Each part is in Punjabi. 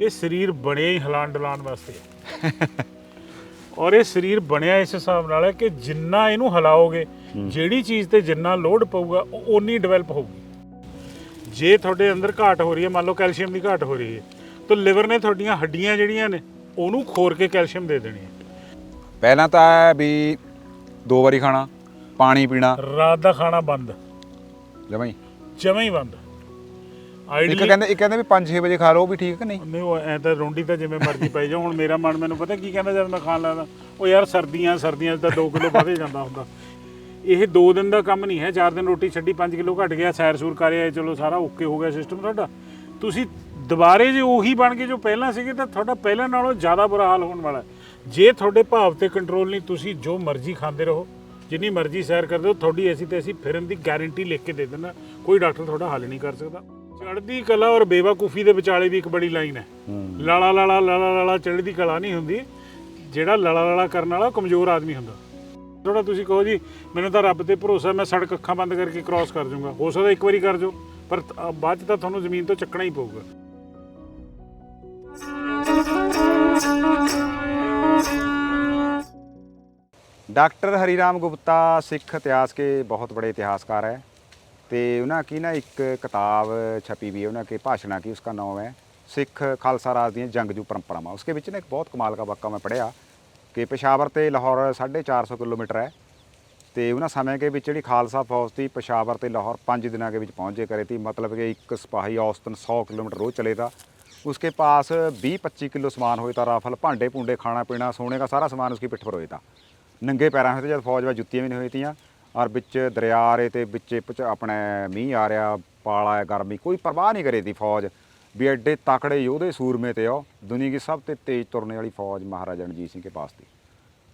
ਇਹ ਸਰੀਰ ਬਣਿਆ ਹੀ ਹਿਲਾਣ ਡੁਲਾਉਣ ਵਾਸਤੇ। ਹੈ ਔਰ ਇਹ ਸਰੀਰ ਬਣਿਆ ਇਸ ਹਿਸਾਬ ਨਾਲ ਹੈ ਕਿ ਜਿੰਨਾ ਇਹਨੂੰ ਹਿਲਾਓਗੇ ਜਿਹੜੀ ਚੀਜ਼ ਤੇ ਜਿੰਨਾ ਲੋਡ ਪਊਗਾ ਉਹ ਓਨੀ ਡਿਵੈਲਪ ਹੋਊਗੀ। ਜੇ ਤੁਹਾਡੇ ਅੰਦਰ ਘਾਟ ਹੋ ਰਹੀ ਹੈ ਮੰਨ ਲਓ ਕੈਲਸ਼ੀਅਮ ਦੀ ਘਾਟ ਹੋ ਰਹੀ ਹੈ ਤਾਂ ਲਿਵਰ ਨੇ ਤੁਹਾਡੀਆਂ ਹੱਡੀਆਂ ਜਿਹੜੀਆਂ ਨੇ ਉਹਨੂੰ ਖੋਰ ਕੇ ਕੈਲਸ਼ੀਅਮ ਦੇ ਦੇਣੀ ਹੈ। ਪਹਿਲਾਂ ਤਾਂ ਇਹ ਵੀ ਦੋ ਵਾਰੀ ਖਾਣਾ ਪਾਣੀ ਪੀਣਾ। ਰਾਤ ਦਾ ਖਾਣਾ ਬੰਦ। ਜਮਾਂ ਹੀ। ਜਮਾਂ ਹੀ ਬੰਦ। ਇੱਕ ਆਈਡਲੀ ਕਹਿੰਦੇ ਇੱਕ ਕਹਿੰਦੇ ਵੀ 5-6 ਵਜੇ ਖਾ ਲਓ ਉਹ ਵੀ ਠੀਕ ਹੈ ਕਿ ਨਹੀਂ? ਨਹੀਂ ਉਹ ਐ ਤਾਂ ਰੋਂਡੀ ਤਾਂ ਜਿਵੇਂ ਮਰਜ਼ੀ ਪਾਈ ਜਾ ਹੁਣ ਮੇਰਾ ਮਨ ਮੈਨੂੰ ਪਤਾ ਕੀ ਕਹਿੰਦਾ ਜਦ ਮੈਂ ਖਾਣ ਲੱਗਦਾ ਉਹ ਯਾਰ ਸਰਦੀਆਂ ਸਰਦੀਆਂ 'ਚ ਤਾਂ 2 ਕਿਲੋ ਵਧੇ ਜਾਂਦਾ ਹੁੰਦਾ। ਇਹ 2 ਦਿਨ ਦਾ ਕੰਮ ਨਹੀਂ ਹੈ 4 ਦਿਨ ਰੋਟੀ ਛੱਡੀ 5 ਕਿਲੋ ਘਟ ਗਿਆ ਸੈਰ ਸੂਰ ਕਰਿਆ ਚਲੋ ਸਾਰਾ ਓਕੇ ਹੋ ਗਿਆ ਸਿਸਟਮ ਤੁਹਾਡਾ। ਤੁਸੀਂ ਦੁਬਾਰੇ ਜੇ ਉਹੀ ਬਣ ਕੇ ਜੋ ਪਹਿਲਾਂ ਸੀਗੇ ਤਾਂ ਤੁਹਾਡਾ ਪਹਿਲਾਂ ਨਾਲੋਂ ਜ਼ਿਆਦਾ ਬੁਰਾ ਹਾਲ ਹੋਣ ਵਾਲਾ ਹੈ। ਜੇ ਤੁਹਾਡੇ ਭਾਵ ਤੇ ਕੰਟਰੋਲ ਨਹੀਂ ਤੁਸੀਂ ਜੋ ਮਰਜ਼ੀ ਖਾਂਦੇ ਰਹੋ ਜਿੰਨੀ ਮਰਜ਼ੀ ਸੈਰ ਕਰਦੇ ਹੋ ਤੁਹਾਡੀ ਐਸੀ ਤੇ ਅਸੀਂ ਫਿਰਨ ਦੀ ਗਾਰੰਟੀ ਲਿਖ ਕੇ ਦੇ ਦਿੰਦਾ ਕੋਈ ਡਾਕਟਰ ਤੁਹਾਡਾ ਹੱਲ ਨਹੀਂ ਕਰ ਸਕਦਾ। ਚੜ੍ਹਦੀ ਕਲਾ ਔਰ ਬੇਵਕੂਫੀ ਦੇ ਵਿਚਾਲੇ ਵੀ ਇੱਕ ਬੜੀ ਲਾਈਨ ਹੈ ਲਾਲਾ ਲਾਲਾ ਲਾਲਾ ਲਾਲਾ ਚੜ੍ਹਦੀ ਕਲਾ ਨਹੀਂ ਹੁੰਦੀ ਜਿਹੜਾ ਲਾਲਾ ਲਾਲਾ ਕਰਨ ਵਾਲਾ ਉਹ ਕਮਜ਼ੋਰ ਆਦਮੀ ਹੁੰਦਾ ਥੋੜਾ ਤੁਸੀਂ ਕਹੋ ਜੀ ਮੈਨੂੰ ਤਾਂ ਰੱਬ ਤੇ ਭਰੋਸਾ ਮੈਂ ਸੜਕ ਅੱਖਾਂ ਬੰਦ ਕਰਕੇ ਕ੍ਰਾਸ ਕਰ ਜਾਊਂਗਾ ਹੋ ਸਕਦਾ ਇੱਕ ਵਾਰੀ ਕਰ ਜਾਓ ਪਰ ਤ- ਬਾਅਦ ਚ ਤਾਂ ਤੁਹਾਨੂੰ ਜ਼ਮੀਨ ਤੋਂ ਚੱਕਣਾ ਹੀ ਪਊਗਾ डॉक्टर हरीराम गुप्ता सिख इतिहास के बहुत बड़े इतिहासकार है ਤੇ ਉਹਨਾਂ ਕੀ ਨਾ ਇੱਕ ਕਿਤਾਬ ਛਪੀ ਵੀ ਉਹਨਾਂ ਕੇ ਭਾਸ਼ਣਾ ਕੀ ਉਸਕਾ ਨਾਮ ਹੈ, ਸਿੱਖ ਖਾਲਸਾ ਰਾਜ ਦੀਆਂ ਜੰਗਜੂ ਪਰੰਪਰਾਵਾਂ। ਉਸਕੇ ਵਿੱਚ ਨਾ ਇੱਕ ਬਹੁਤ ਕਮਾਲ ਦਾ ਵਾਕਾ ਮੈਂ ਪੜਿਆ ਕਿ ਪਸ਼ਾਵਰ ਤੇ ਲਾਹੌਰ 450 ਕਿਲੋਮੀਟਰ ਹੈ ਤੇ ਉਹਨਾਂ ਸਮੇਂ ਦੇ ਵਿੱਚ ਜਿਹੜੀ ਖਾਲਸਾ ਫੌਜ ਸੀ, ਪਸ਼ਾਵਰ ਤੇ ਲਾਹੌਰ 5 ਦਿਨਾਂ ਦੇ ਵਿੱਚ ਪਹੁੰਚੇ ਕਰੇ ਤੀ ਮਤਲਬ ਕਿ ਇੱਕ ਸਿਪਾਹੀ ਔਸਤਨ 100 ਕਿਲੋਮੀਟਰ ਰੋਜ਼ ਚਲੇਗਾ ਉਸਕੇ ਪਾਸ 20-25 ਕਿਲੋ ਸਮਾਨ ਹੋਏ ਤਾਂ ਰਾਫਲ, ਭਾਂਡੇ ਪੁੰਡੇ ਖਾਣਾ ਪੀਣਾ, ਸੋਨੇ ਦਾ ਸਾਰਾ ਸਮਾਨ ਉਸकी ਪਿੱਠ ਪਰ ਹੋਏ ਤਾਂ। ਨੰਗੇ ਪੈਰਾਂ ਹੋਏ ਤੇ ਜਦ ਫੌਜ ਵਿੱਚ ਜੁੱਤੀਆਂ ਵੀ ਨਹੀਂ ਹੋਈ ਤੀਆਂ ਔਰ ਵਿੱਚ ਦਰਿਆ ਆ ਰਹੇ ਤੇ ਵਿੱਚ ਆਪਣੇ ਮੀਂਹ ਆ ਰਿਹਾ, ਪਾਲਾ ਆਇਆ ਗਰਮੀ, ਕੋਈ ਪਰਵਾਹ ਨਹੀਂ ਕਰੇ ਦੀ ਫੌਜ। ਵੀ ਐਡੇ ਤਕੜੇ ਯੋਧੇ ਸੂਰਮੇ ਤੇ ਉਹ ਦੁਨੀਆ ਦੀ ਸਭ ਤੋਂ ਤੇਜ਼ ਤੁਰਨੇ ਵਾਲੀ ਫੌਜ ਮਹਾਰਾਜਾ ਰਣਜੀਤ ਸਿੰਘ ਕੇ ਪਾਸ ਥੀ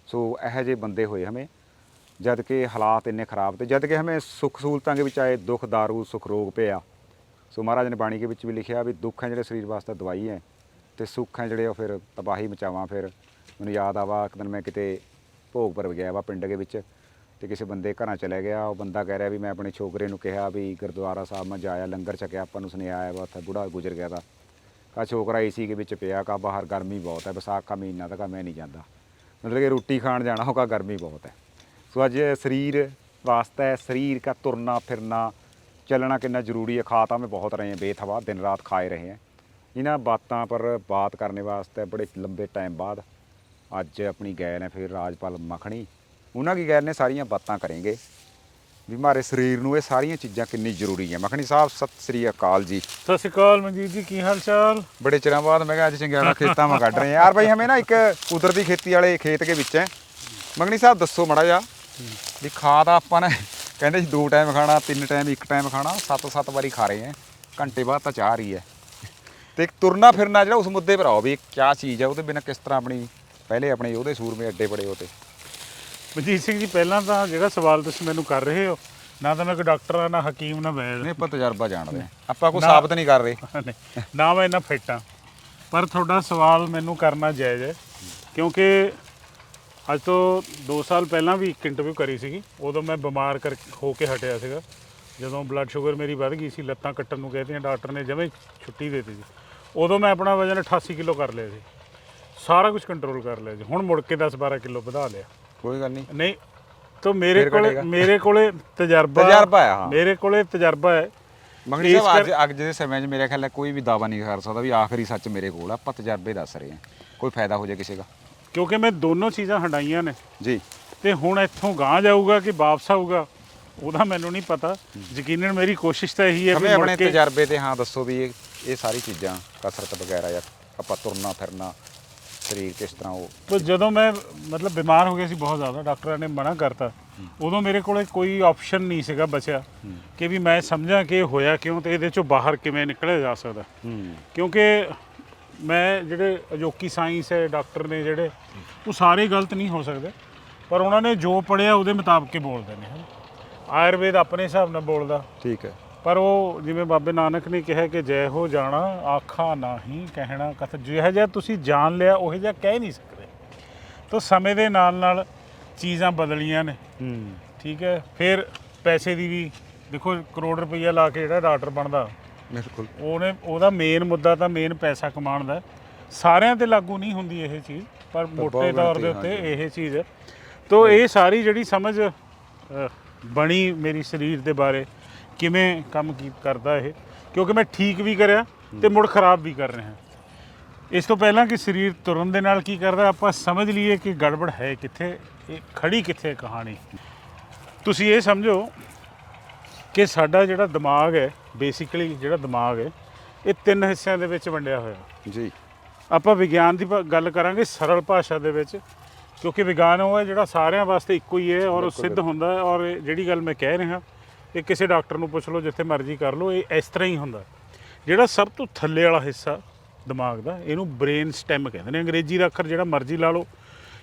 ਸੋ ਇਹੋ ਜਿਹੇ ਬੰਦੇ ਹੋਏ ਹਮੇ, ਜਦ ਕਿ ਹਾਲਾਤ ਇੰਨੇ ਖਰਾਬ ਤੇ ਜਦ ਕਿ ਹਮੇ ਸੁੱਖ ਸਹੂਲਤਾਂ ਦੇ ਵਿੱਚ ਆਏ, ਦੁੱਖ, ਦਾਰੂ, ਸੁੱਖ, ਰੋਗ ਪਿਆ। ਸੋ ਮਹਾਰਾਜ ਨੇ ਬਾਣੀ ਦੇ ਵਿੱਚ ਵੀ ਲਿਖਿਆ ਵੀ ਦੁੱਖ ਹੈ ਜਿਹੜੇ ਸਰੀਰ ਵਾਸਤੇ ਦਵਾਈ ਹੈ ਤੇ ਸੁੱਖ ਹੈ ਜਿਹੜੇ ਉਹ ਫਿਰ ਤਬਾਹੀ ਮਚਾਵਾਂ ਫਿਰ। ਮੈਨੂੰ ਯਾਦ ਆਵਾ, ਇੱਕ ਦਿਨ ਮੈਂ ਕਿਤੇ ਭੋਗ ਪਰ ਗਿਆ ਵਾ ਪਿੰਡ ਦੇ ਵਿੱਚ। ਤੇ ਕਿਸੇ ਬੰਦੇ ਘਰਾਂ ਚਲੇ ਗਿਆ, ਉਹ ਬੰਦਾ ਕਹਿ ਰਿਹਾ ਵੀ ਮੈਂ ਆਪਣੇ ਛੋਕਰੇ ਨੂੰ ਕਿਹਾ ਵੀ ਗੁਰਦੁਆਰਾ ਸਾਹਿਬ ਮੈਂ ਜਾਇਆ, ਲੰਗਰ ਛਕਿਆ, ਆਪਾਂ ਨੂੰ ਸੁਨੇਹਾ ਆਇਆ ਵਾ ਉੱਥੇ ਬੁੜਾ ਗੁਜ਼ਰ ਗਿਆ ਦਾ ਕਾ ਛੋਕਰਾ ਏਸੀ ਦੇ ਵਿੱਚ ਪਿਆ, ਕਾ ਬਾਹਰ ਗਰਮੀ ਬਹੁਤ ਹੈ, ਵਿਸਾਖ ਦਾ ਮਹੀਨਾ ਤਾਂ ਕਾ ਮੈਂ ਨਹੀਂ ਜਾਂਦਾ। ਮਤਲਬ ਕਿ ਰੋਟੀ ਖਾਣ ਜਾਣਾ ਹੋਗਾ ਗਰਮੀ ਬਹੁਤ ਹੈ। ਸੋ ਅੱਜ ਸਰੀਰ ਵਾਸਤੇ ਸਰੀਰ ਕਾ ਤੁਰਨਾ, ਫਿਰਨਾ, ਚੱਲਣਾ ਕਿੰਨਾ ਜ਼ਰੂਰੀ ਹੈ, ਖਾ ਤਾਂ ਮੈਂ ਬਹੁਤ ਰਹੇ ਹਾਂ, ਬੇਥਵਾ ਦਿਨ ਰਾਤ ਖਾਏ ਰਹੇ ਹਾਂ। ਇਹਨਾਂ ਬਾਤਾਂ ਪਰ ਬਾਤ ਕਰਨੇ ਵਾਸਤੇ ਬੜੇ ਲੰਬੇ ਟਾਈਮ ਬਾਅਦ ਅੱਜ ਆਪਣੀ ਗਏ ਨੇ ਫਿਰ ਰਾਜਪਾਲ ਮੱਖਣੀ। ਉਹਨਾਂ ਕੀ ਗਏ ਨੇ ਸਾਰੀਆਂ ਬਾਤਾਂ ਕਰਾਂਗੇ। ਵੀ ਮਾਰੇ ਸਰੀਰ ਨੂੰ ਇਹ ਸਾਰੀਆਂ ਚੀਜ਼ਾਂ ਕਿੰਨੀ ਜ਼ਰੂਰੀ ਹੈ ਮੱਖਣੀ ਸਾਹਿਬ ਸਤਿ ਸ੍ਰੀ ਅਕਾਲ ਜੀ। ਸਤਿ ਸ਼੍ਰੀ ਅਕਾਲ ਮਨਜੀਤ ਜੀ ਕੀ ਹਾਲ ਚਾਲ ਬੜੇ ਚਿਰਾਂ ਬਾਅਦ ਮੈਂ ਕਿਹਾ ਅੱਜ ਚੰਗਿਆੜਾ ਖੇਤਾਂ ਮਾ ਕੱਢ ਰਹੇ ਯਾਰ ਭਾਈ ਹਮੇ ਨਾ ਇੱਕ ਕੁਦਰਤੀ ਖੇਤੀ ਵਾਲੇ ਖੇਤ ਕੇ ਵਿੱਚ ਹੈ। ਮੰਗਣੀ ਸਾਹਿਬ ਦੱਸੋ ਮੜਾ ਜਾ ਵੀ ਖਾਦ ਆਪਾਂ ਨੇ ਕਹਿੰਦੇ ਸੀ ਦੋ ਟਾਈਮ ਖਾਣਾ ਤਿੰਨ ਟਾਈਮ ਇੱਕ ਟਾਈਮ ਖਾਣਾ ਸੱਤ ਸੱਤ ਵਾਰੀ ਖਾ ਰਹੇ ਹਾਂ ਘੰਟੇ ਬਾਅਦ ਤਾਂ ਚਾਹ ਰਹੀ ਹੈ। ਤੇ ਇੱਕ ਤੁਰਨਾ ਫਿਰਨਾ ਜਿਹੜਾ ਉਸ ਮੁੱਦੇ ਪਰ ਆਓ ਵੀ ਕਿਆ ਚੀਜ਼ ਹੈ ਉਹਦੇ ਬਿਨਾਂ ਕਿਸ ਤਰ੍ਹਾਂ ਆਪਣੀ ਪਹਿਲੇ ਆਪਣੇ ਉਹਦੇ ਸੂਰਮੇ ਅੱਡੇ ਬੜੇ ਉਹ ਤੇ। ਮਨਜੀਤ ਸਿੰਘ ਜੀ ਪਹਿਲਾਂ ਤਾਂ ਜਿਹੜਾ ਸਵਾਲ ਤੁਸੀਂ ਮੈਨੂੰ ਕਰ ਰਹੇ ਹੋ ਨਾ ਤਾਂ ਮੈਂ ਕੋਈ ਡਾਕਟਰ ਆ ਨਾ ਹਕੀਮ ਨਾ ਵੈਦ ਨਹੀਂ ਆਪਾਂ ਤਜਰਬਾ ਜਾਣਦੇ ਹਾਂ ਆਪਾਂ ਕੋਈ ਨਾ- ਸਾਬਤ ਨਹੀਂ ਕਰ ਰਹੇ। ਨਹੀਂ, ਨਾ ਮੈਂ ਇੰਨਾ ਫਿੱਟ ਆ। ਪਰ ਤੁਹਾਡਾ ਸਵਾਲ ਮੈਨੂੰ ਕਰਨਾ ਜਾਇਜ਼ ਹੈ ਕਿਉਂਕਿ ਅੱਜ ਤੋਂ 2 ਸਾਲ ਪਹਿਲਾਂ ਵੀ ਇੱਕ ਇੰਟਰਵਿਊ ਕਰੀ ਸੀਗੀ ਉਦੋਂ ਮੈਂ ਬਿਮਾਰ ਕਰ ਹੋ ਕੇ ਹਟਿਆ ਸੀਗਾ। ਜਦੋਂ ਬਲੱਡ ਸ਼ੂਗਰ ਮੇਰੀ ਵੱਧ ਗਈ ਸੀ ਲੱਤਾਂ ਕੱਟਣ ਨੂੰ ਕਹਿੰਦੇ ਡਾਕਟਰ ਨੇ ਜਮੇ ਛੁੱਟੀ ਦੇ ਦਿੱਤੀ ਸੀ। ਉਦੋਂ ਮੈਂ ਆਪਣਾ ਵਜ਼ਨ 88 ਕਿਲੋ ਕਰ ਲਿਆ ਸੀ। ਸਾਰਾ ਕੁਝ ਕੰਟਰੋਲ ਕਰ ਲਿਆ ਜੀ ਹੁਣ ਮੁੜ ਕੇ 10 12 ਕਿਲੋ ਵਧਾ ਲਿਆ। ਕੋਈ ਗੱਲ ਨਹੀਂ। ਨਹੀਂ ਤਾਂ ਮੇਰੇ ਫਿਰ ਕੋਲੇ। ਮੇਰੇ ਕੋਲੇ ਤਜਰਬਾ ਤਜਰਬਾ ਹੈ, ਹਾਂ। ਮੇਰੇ ਕੋਲੇ ਤਜਰਬਾ ਹੈ। ਮੰਗਣੀ ਇਸ ਸਾਹਿਬ ਅੱਜ ਅੱਜ ਦੇ ਸਮੇਂ 'ਚ ਮੇਰੇ ਖਿਆਲ ਹੈ ਕੋਈ ਵੀ ਦਾਵਾ ਨਹੀਂ ਕਰ ਸਕਦਾ ਵੀ ਆਖਰੀ ਸੱਚ ਮੇਰੇ ਕੋਲ ਆ ਆਪਾਂ ਤਜਰਬੇ ਦੱਸ ਰਹੇ ਹਾਂ। ਕੋਈ ਫਾਇਦਾ ਹੋ ਜਾਏ ਕਿਸੇ ਦਾ। ਕਿਉਂਕਿ ਮੈਂ ਦੋਨੋਂ ਚੀਜ਼ਾਂ ਹੰਡਾਈਆਂ ਨੇ। ਜੀ। ਤੇ ਹੁਣ ਇੱਥੋਂ ਗਾਂ ਜਾਊਗਾ ਕਿ ਵਾਪਸ ਆਊਗਾ ਉਹਦਾ ਮੈਨੂੰ ਨਹੀਂ ਪਤਾ। ਯਕੀਨਨ ਮੇਰੀ ਕੋਸ਼ਿਸ਼ ਤਾਂ ਇਹੀ ਹੈ ਵੀ ਮੁੜ ਆਪਣੇ ਕੇ ਤਜਰਬੇ ਤੇ ਹਾਂ ਦੱਸੋ ਵੀ ਇਹ ਇਹ ਸਾਰੀ ਚੀਜ਼ਾਂ ਕਸਰਤ ਵਗੈਰਾ ਜਾਂ ਆਪਾਂ ਤੁਰਨਾ ਫਿਰਨਾ ਸਰੀਰ ਕਿਸ ਤਰ੍ਹਾਂ ਉਹ ਪਰ ਜਦੋਂ ਮੈਂ ਮਤਲਬ ਬਿਮਾਰ ਹੋ ਗਿਆ ਸੀ ਬਹੁਤ ਜ਼ਿਆਦਾ ਡਾਕਟਰਾਂ ਨੇ ਮਨਾ ਕਰਤਾ। ਉਦੋਂ ਮੇਰੇ ਕੋਲੇ ਕੋਈ ਆਪਸ਼ਨ ਨਹੀਂ ਸੀਗਾ ਬਚਿਆ ਕਿ ਵੀ ਮੈਂ ਸਮਝਾਂ ਕਿ ਇਹ ਹੋਇਆ ਕਿਉਂ ਤੇ ਇਹਦੇ ਚੋਂ ਬਾਹਰ ਕਿਵੇਂ ਨਿਕਲਿਆ ਜਾ ਸਕਦਾ। ਕਿਉਂਕਿ ਮੈਂ ਜਿਹੜੇ ਅਜੋਕੀ ਸਾਇੰਸ ਹੈ ਡਾਕਟਰ ਨੇ ਜਿਹੜੇ ਉਹ ਸਾਰੇ ਗਲਤ ਨਹੀਂ ਹੋ ਸਕਦੇ। ਪਰ ਉਹਨਾਂ ਨੇ ਜੋ ਪੜਿਆ ਉਹਦੇ ਮੁਤਾਬਕ ਹੀ ਬੋਲਦੇ ਨੇ। ਆਯੁਰਵੇਦ ਆਪਣੇ ਹਿਸਾਬ ਨਾਲ ਬੋਲਦਾ। ਠੀਕ ਹੈ। ਪਰ ਉਹ ਜਿਵੇਂ ਬਾਬੇ ਨਾਨਕ ਨੇ ਕਿਹਾ ਕਿ ਜੈ ਹੋ ਜਾਣਾ ਆਖਾ ਨਹੀਂ ਕਹਿਣਾ ਕਥ ਜਿਹੋ ਜਿਹਾ ਤੁਸੀਂ ਜਾਣ ਲਿਆ ਉਹ ਜਿਹਾ ਕਹਿ ਨਹੀਂ ਸਕਦੇ। ਤਾਂ ਸਮੇਂ ਦੇ ਨਾਲ ਨਾਲ ਚੀਜ਼ਾਂ ਬਦਲੀਆਂ ਨੇ। ਹੂੰ। ਠੀਕ ਹੈ ਫਿਰ ਪੈਸੇ ਦੀ ਵੀ ਦੇਖੋ ਕਰੋੜ ਰੁਪਈਆ ਲਾ ਕੇ ਜਿਹੜਾ ਡਾਕਟਰ ਬਣਦਾ ਬਿਲਕੁਲ। ਉਹਨੇ ਉਹਦਾ ਮੇਨ ਮੁੱਦਾ ਤਾਂ ਮੇਨ ਪੈਸਾ ਕਮਾਉਣ ਦਾ। ਸਾਰਿਆਂ ਤੇ ਲਾਗੂ ਨਹੀਂ ਹੁੰਦੀ ਇਹ ਚੀਜ਼ ਪਰ ਬਹੁਤ ਤੌਰ ਦੇ ਉੱਤੇ ਇਹ ਚੀਜ਼ ਹੈ। ਤੋ ਇਹ ਸਾਰੀ ਜਿਹੜੀ ਸਮਝ ਬਣੀ ਮੇਰੀ ਸਰੀਰ ਦੇ ਬਾਰੇ ਕਿਵੇਂ ਕੰਮ ਕੀ ਕਰਦਾ ਇਹ? ਕਿਉਂਕਿ ਮੈਂ ਠੀਕ ਵੀ ਕਰਿਆ ਤੇ ਮੁੜ ਖਰਾਬ ਵੀ ਕਰ ਰਿਹਾ। ਇਸ ਤੋਂ ਪਹਿਲਾਂ ਕਿ ਸਰੀਰ ਤੁਰਨ ਦੇ ਨਾਲ ਕੀ ਕਰਦਾ ਆਪਾਂ ਸਮਝ ਲਈਏ ਕਿ ਗੜਬੜ ਹੈ ਕਿੱਥੇ ਇਹ ਖੜੀ ਕਿੱਥੇ ਕਹਾਣੀ। ਤੁਸੀਂ ਇਹ ਸਮਝੋ ਕਿ ਸਾਡਾ ਜਿਹੜਾ ਦਿਮਾਗ ਹੈ ਬੇਸਿਕਲੀ ਜਿਹੜਾ ਦਿਮਾਗ ਹੈ ਇਹ ਤਿੰਨ ਹਿੱਸਿਆਂ ਦੇ ਵਿੱਚ ਵੰਡਿਆ ਹੋਇਆ। ਜੀ। ਆਪਾਂ ਵਿਗਿਆਨ ਦੀ ਗੱਲ ਕਰਾਂਗੇ ਸਰਲ ਭਾਸ਼ਾ ਦੇ ਵਿੱਚ ਕਿਉਂਕਿ ਵਿਗਿਆਨ ਉਹ ਹੈ ਜਿਹੜਾ ਸਾਰਿਆਂ ਵਾਸਤੇ ਇੱਕੋ ਹੀ ਹੈ ਔਰ ਉਹ ਸਿੱਧ ਹੁੰਦਾ ਹੈ ਔਰ ਜਿਹੜੀ ਗੱਲ ਮੈਂ ਕਹਿ ਰਿਹਾ ਇਹ ਕਿਸੇ ਡਾਕਟਰ ਨੂੰ ਪੁੱਛ ਲਓ, ਜਿੱਥੇ ਮਰਜ਼ੀ ਕਰ ਲਓ, ਇਹ ਇਸ ਤਰ੍ਹਾਂ ਹੀ ਹੁੰਦਾ। ਜਿਹੜਾ ਸਭ ਤੋਂ ਥੱਲੇ ਵਾਲਾ ਹਿੱਸਾ ਦਿਮਾਗ ਦਾ, ਇਹਨੂੰ ਬ੍ਰੇਨ ਸਟੈਮ ਕਹਿੰਦੇ ਨੇ। ਅੰਗਰੇਜ਼ੀ ਦਾ ਅੱਖਰ ਜਿਹੜਾ ਮਰਜ਼ੀ ਲਾ ਲਓ,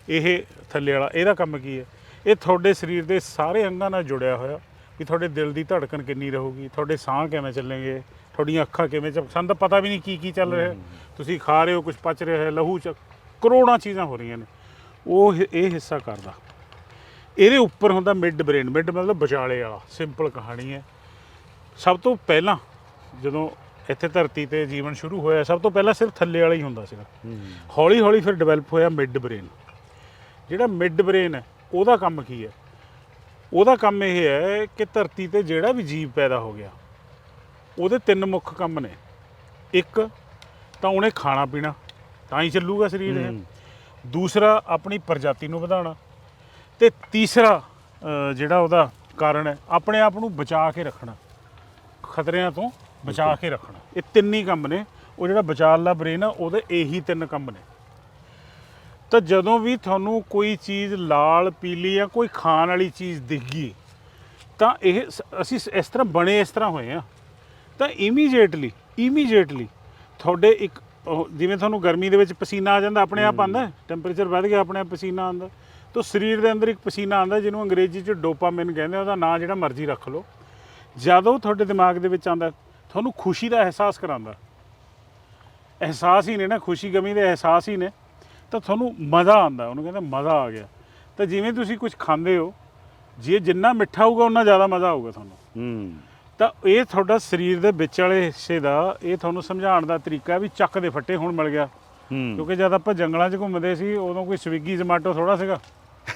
ਇਹ ਥੱਲੇ ਵਾਲਾ, ਇਹਦਾ ਕੰਮ ਕੀ ਹੈ? ਇਹ ਤੁਹਾਡੇ ਸਰੀਰ ਦੇ ਸਾਰੇ ਅੰਗਾਂ ਨਾਲ ਜੁੜਿਆ ਹੋਇਆ ਵੀ ਤੁਹਾਡੇ ਦਿਲ ਦੀ ਧੜਕਣ ਕਿੰਨੀ ਰਹੂਗੀ, ਤੁਹਾਡੇ ਸਾਹ ਕਿਵੇਂ ਚੱਲਣਗੇ, ਤੁਹਾਡੀਆਂ ਅੱਖਾਂ ਕਿਵੇਂ ਚ ਸਾਨੂੰ ਤਾਂ ਪਤਾ ਵੀ ਨਹੀਂ ਕੀ ਕੀ ਚੱਲ ਰਿਹਾ। ਤੁਸੀਂ ਖਾ ਰਹੇ ਹੋ ਕੁਝ ਪਚ ਰਿਹਾ ਹੈ, ਲਹੂ ਚ ਕਰੋੜਾਂ ਚੀਜ਼ਾਂ ਹੋ ਰਹੀਆਂ ਨੇ। ਉਹ ਹਿ- ਇਹ ਹਿੱਸਾ ਕਰਦਾ। ਇਹਦੇ ਉੱਪਰ ਹੁੰਦਾ ਮਿਡ ਬ੍ਰੇਨ ਮਿਡ ਮਤਲਬ ਵਿਚਾਲੇ ਵਾਲਾ ਸਿੰਪਲ ਕਹਾਣੀ ਹੈ। ਸਭ ਤੋਂ ਪਹਿਲਾਂ ਜਦੋਂ ਇੱਥੇ ਧਰਤੀ ਤੇ ਜੀਵਨ ਸ਼ੁਰੂ ਹੋਇਆ ਸਭ ਤੋਂ ਪਹਿਲਾਂ ਸਿਰਫ ਥੱਲੇ ਵਾਲਾ ਹੀ ਹੁੰਦਾ ਸੀਗਾ। ਹੌਲੀ ਹੌਲੀ ਫਿਰ ਡਿਵੈਲਪ ਹੋਇਆ ਮਿਡ ਬ੍ਰੇਨ। ਜਿਹੜਾ ਮਿਡ ਬ੍ਰੇਨ ਹੈ ਉਹਦਾ ਕੰਮ ਕੀ ਹੈ? ਉਹਦਾ ਕੰਮ ਇਹ ਹੈ ਕਿ ਧਰਤੀ ਤੇ ਜਿਹੜਾ ਵੀ ਜੀਵ ਪੈਦਾ ਹੋ ਗਿਆ ਉਹਦੇ ਤਿੰਨ ਮੁੱਖ ਕੰਮ ਨੇ। ਇੱਕ ਤਾਂ ਉਹਨੇ ਖਾਣਾ ਪੀਣਾ ਤਾਂ ਹੀ ਚੱਲੂਗਾ ਸਰੀਰ ਇਹ। ਦੂਸਰਾ ਆਪਣੀ ਪ੍ਰਜਾਤੀ ਨੂੰ ਵਧਾਉਣਾ। ਤੇ ਤੀਸਰਾ ਅ, ਜਿਹੜਾ ਉਹਦਾ ਕਾਰਨ ਹੈ ਆਪਣੇ ਆਪ ਨੂੰ ਬਚਾ ਕੇ ਰੱਖਣਾ। ਖਤਰਿਆਂ ਤੋਂ ਬਚਾ ਕੇ ਰੱਖਣਾ। ਇਹ ਤਿੰਨ ਹੀ ਕੰਮ ਨੇ। ਉਹ ਜਿਹੜਾ ਬਚਾਅ ਬ੍ਰੇਨ ਆ ਉਹਦੇ ਇਹੀ ਤਿੰਨ ਕੰਮ ਨੇ। ਤਾਂ ਜਦੋਂ ਵੀ ਤੁਹਾਨੂੰ ਕੋਈ ਚੀਜ਼ ਲਾਲ ਪੀਲੀ ਜਾਂ ਕੋਈ ਖਾਣ ਵਾਲੀ ਚੀਜ਼ ਦਿਖ ਤਾਂ ਇਹ ਸ- ਅਸੀਂ ਸ- ਇਸ ਤਰ੍ਹਾਂ ਬਣੇ ਇਸ ਤਰ੍ਹਾਂ ਹੋਏ ਆ। ਤਾਂ ਇਮੀਡੀਏਟਲੀ ਇਮੀਡੀਏਟਲੀ ਤੁਹਾਡੇ ਇੱਕ ਉਹ ਜਿਵੇਂ ਤੁਹਾਨੂੰ ਗਰਮੀ ਦੇ ਵਿੱਚ ਪਸੀਨਾ ਆ ਜਾਂਦਾ ਆਪਣੇ ਆਪ ਆਉਂਦਾ ਟੈਂਪਰੇਚਰ ਵੱਧ ਗਿਆ ਆਪਣੇ ਆਪ ਪਸੀਨਾ ਆਉਂਦਾ। ਤਾਂ ਸਰੀਰ ਦੇ ਅੰਦਰ ਇੱਕ ਪਸੀਨਾ ਆਉਂਦਾ ਜਿਹਨੂੰ ਅੰਗਰੇਜ਼ੀ 'ਚ ਡੋਪਾਮਾਈਨ ਕਹਿੰਦੇ ਆ, ਉਹਦਾ ਨਾਂ ਜਿਹੜਾ ਮਰਜ਼ੀ ਰੱਖ ਲਓ। ਜਦੋਂ ਤੁਹਾਡੇ ਦਿਮਾਗ ਦੇ ਵਿੱਚ ਆਉਂਦਾ ਤੁਹਾਨੂੰ ਖੁਸ਼ੀ ਦਾ ਅਹਿਸਾਸ ਕਰਾਉਂਦਾ ਅਹਿਸਾਸ ਹੀ ਨੇ ਨਾ ਖੁਸ਼ੀ ਗਮੀ ਦੇ ਅਹਿਸਾਸ ਹੀ ਨੇ ਤਾਂ ਤੁਹਾਨੂੰ ਮਜ਼ਾ ਆਉਂਦਾ ਉਹਨੂੰ ਕਹਿੰਦੇ ਮਜ਼ਾ ਆ ਗਿਆ। ਤਾਂ ਜਿਵੇਂ ਤੁਸੀਂ ਕੁਝ ਖਾਂਦੇ ਹੋ ਜੇ ਜਿੰਨਾ ਮਿੱਠਾ ਹੋਊਗਾ ਉਨਾ ਜ਼ਿਆਦਾ ਮਜ਼ਾ ਆਊਗਾ ਤੁਹਾਨੂੰ। ਹੂੰ। ਤਾਂ ਇਹ ਤੁਹਾਡਾ ਸਰੀਰ ਦੇ ਵਿੱਚ ਵਾਲੇ ਹਿੱਸੇ ਦਾ ਇਹ ਤੁਹਾਨੂੰ ਸਮਝਾਉਣ ਦਾ ਤਰੀਕਾ ਵੀ ਚੱਕ ਦੇ ਫੱਟੇ ਹੁਣ ਮਿਲ ਗਿਆ। ਕਿਉਂਕਿ ਜਦ ਆਪਾਂ ਜੰਗਲਾਂ 'ਚ ਘੁੰਮਦੇ ਸੀ ਉਦੋਂ ਕੋਈ ਸਵਿਗੀ ਜ਼ਮਾਟੋ ਥੋੜਾ ਸੀਗਾ।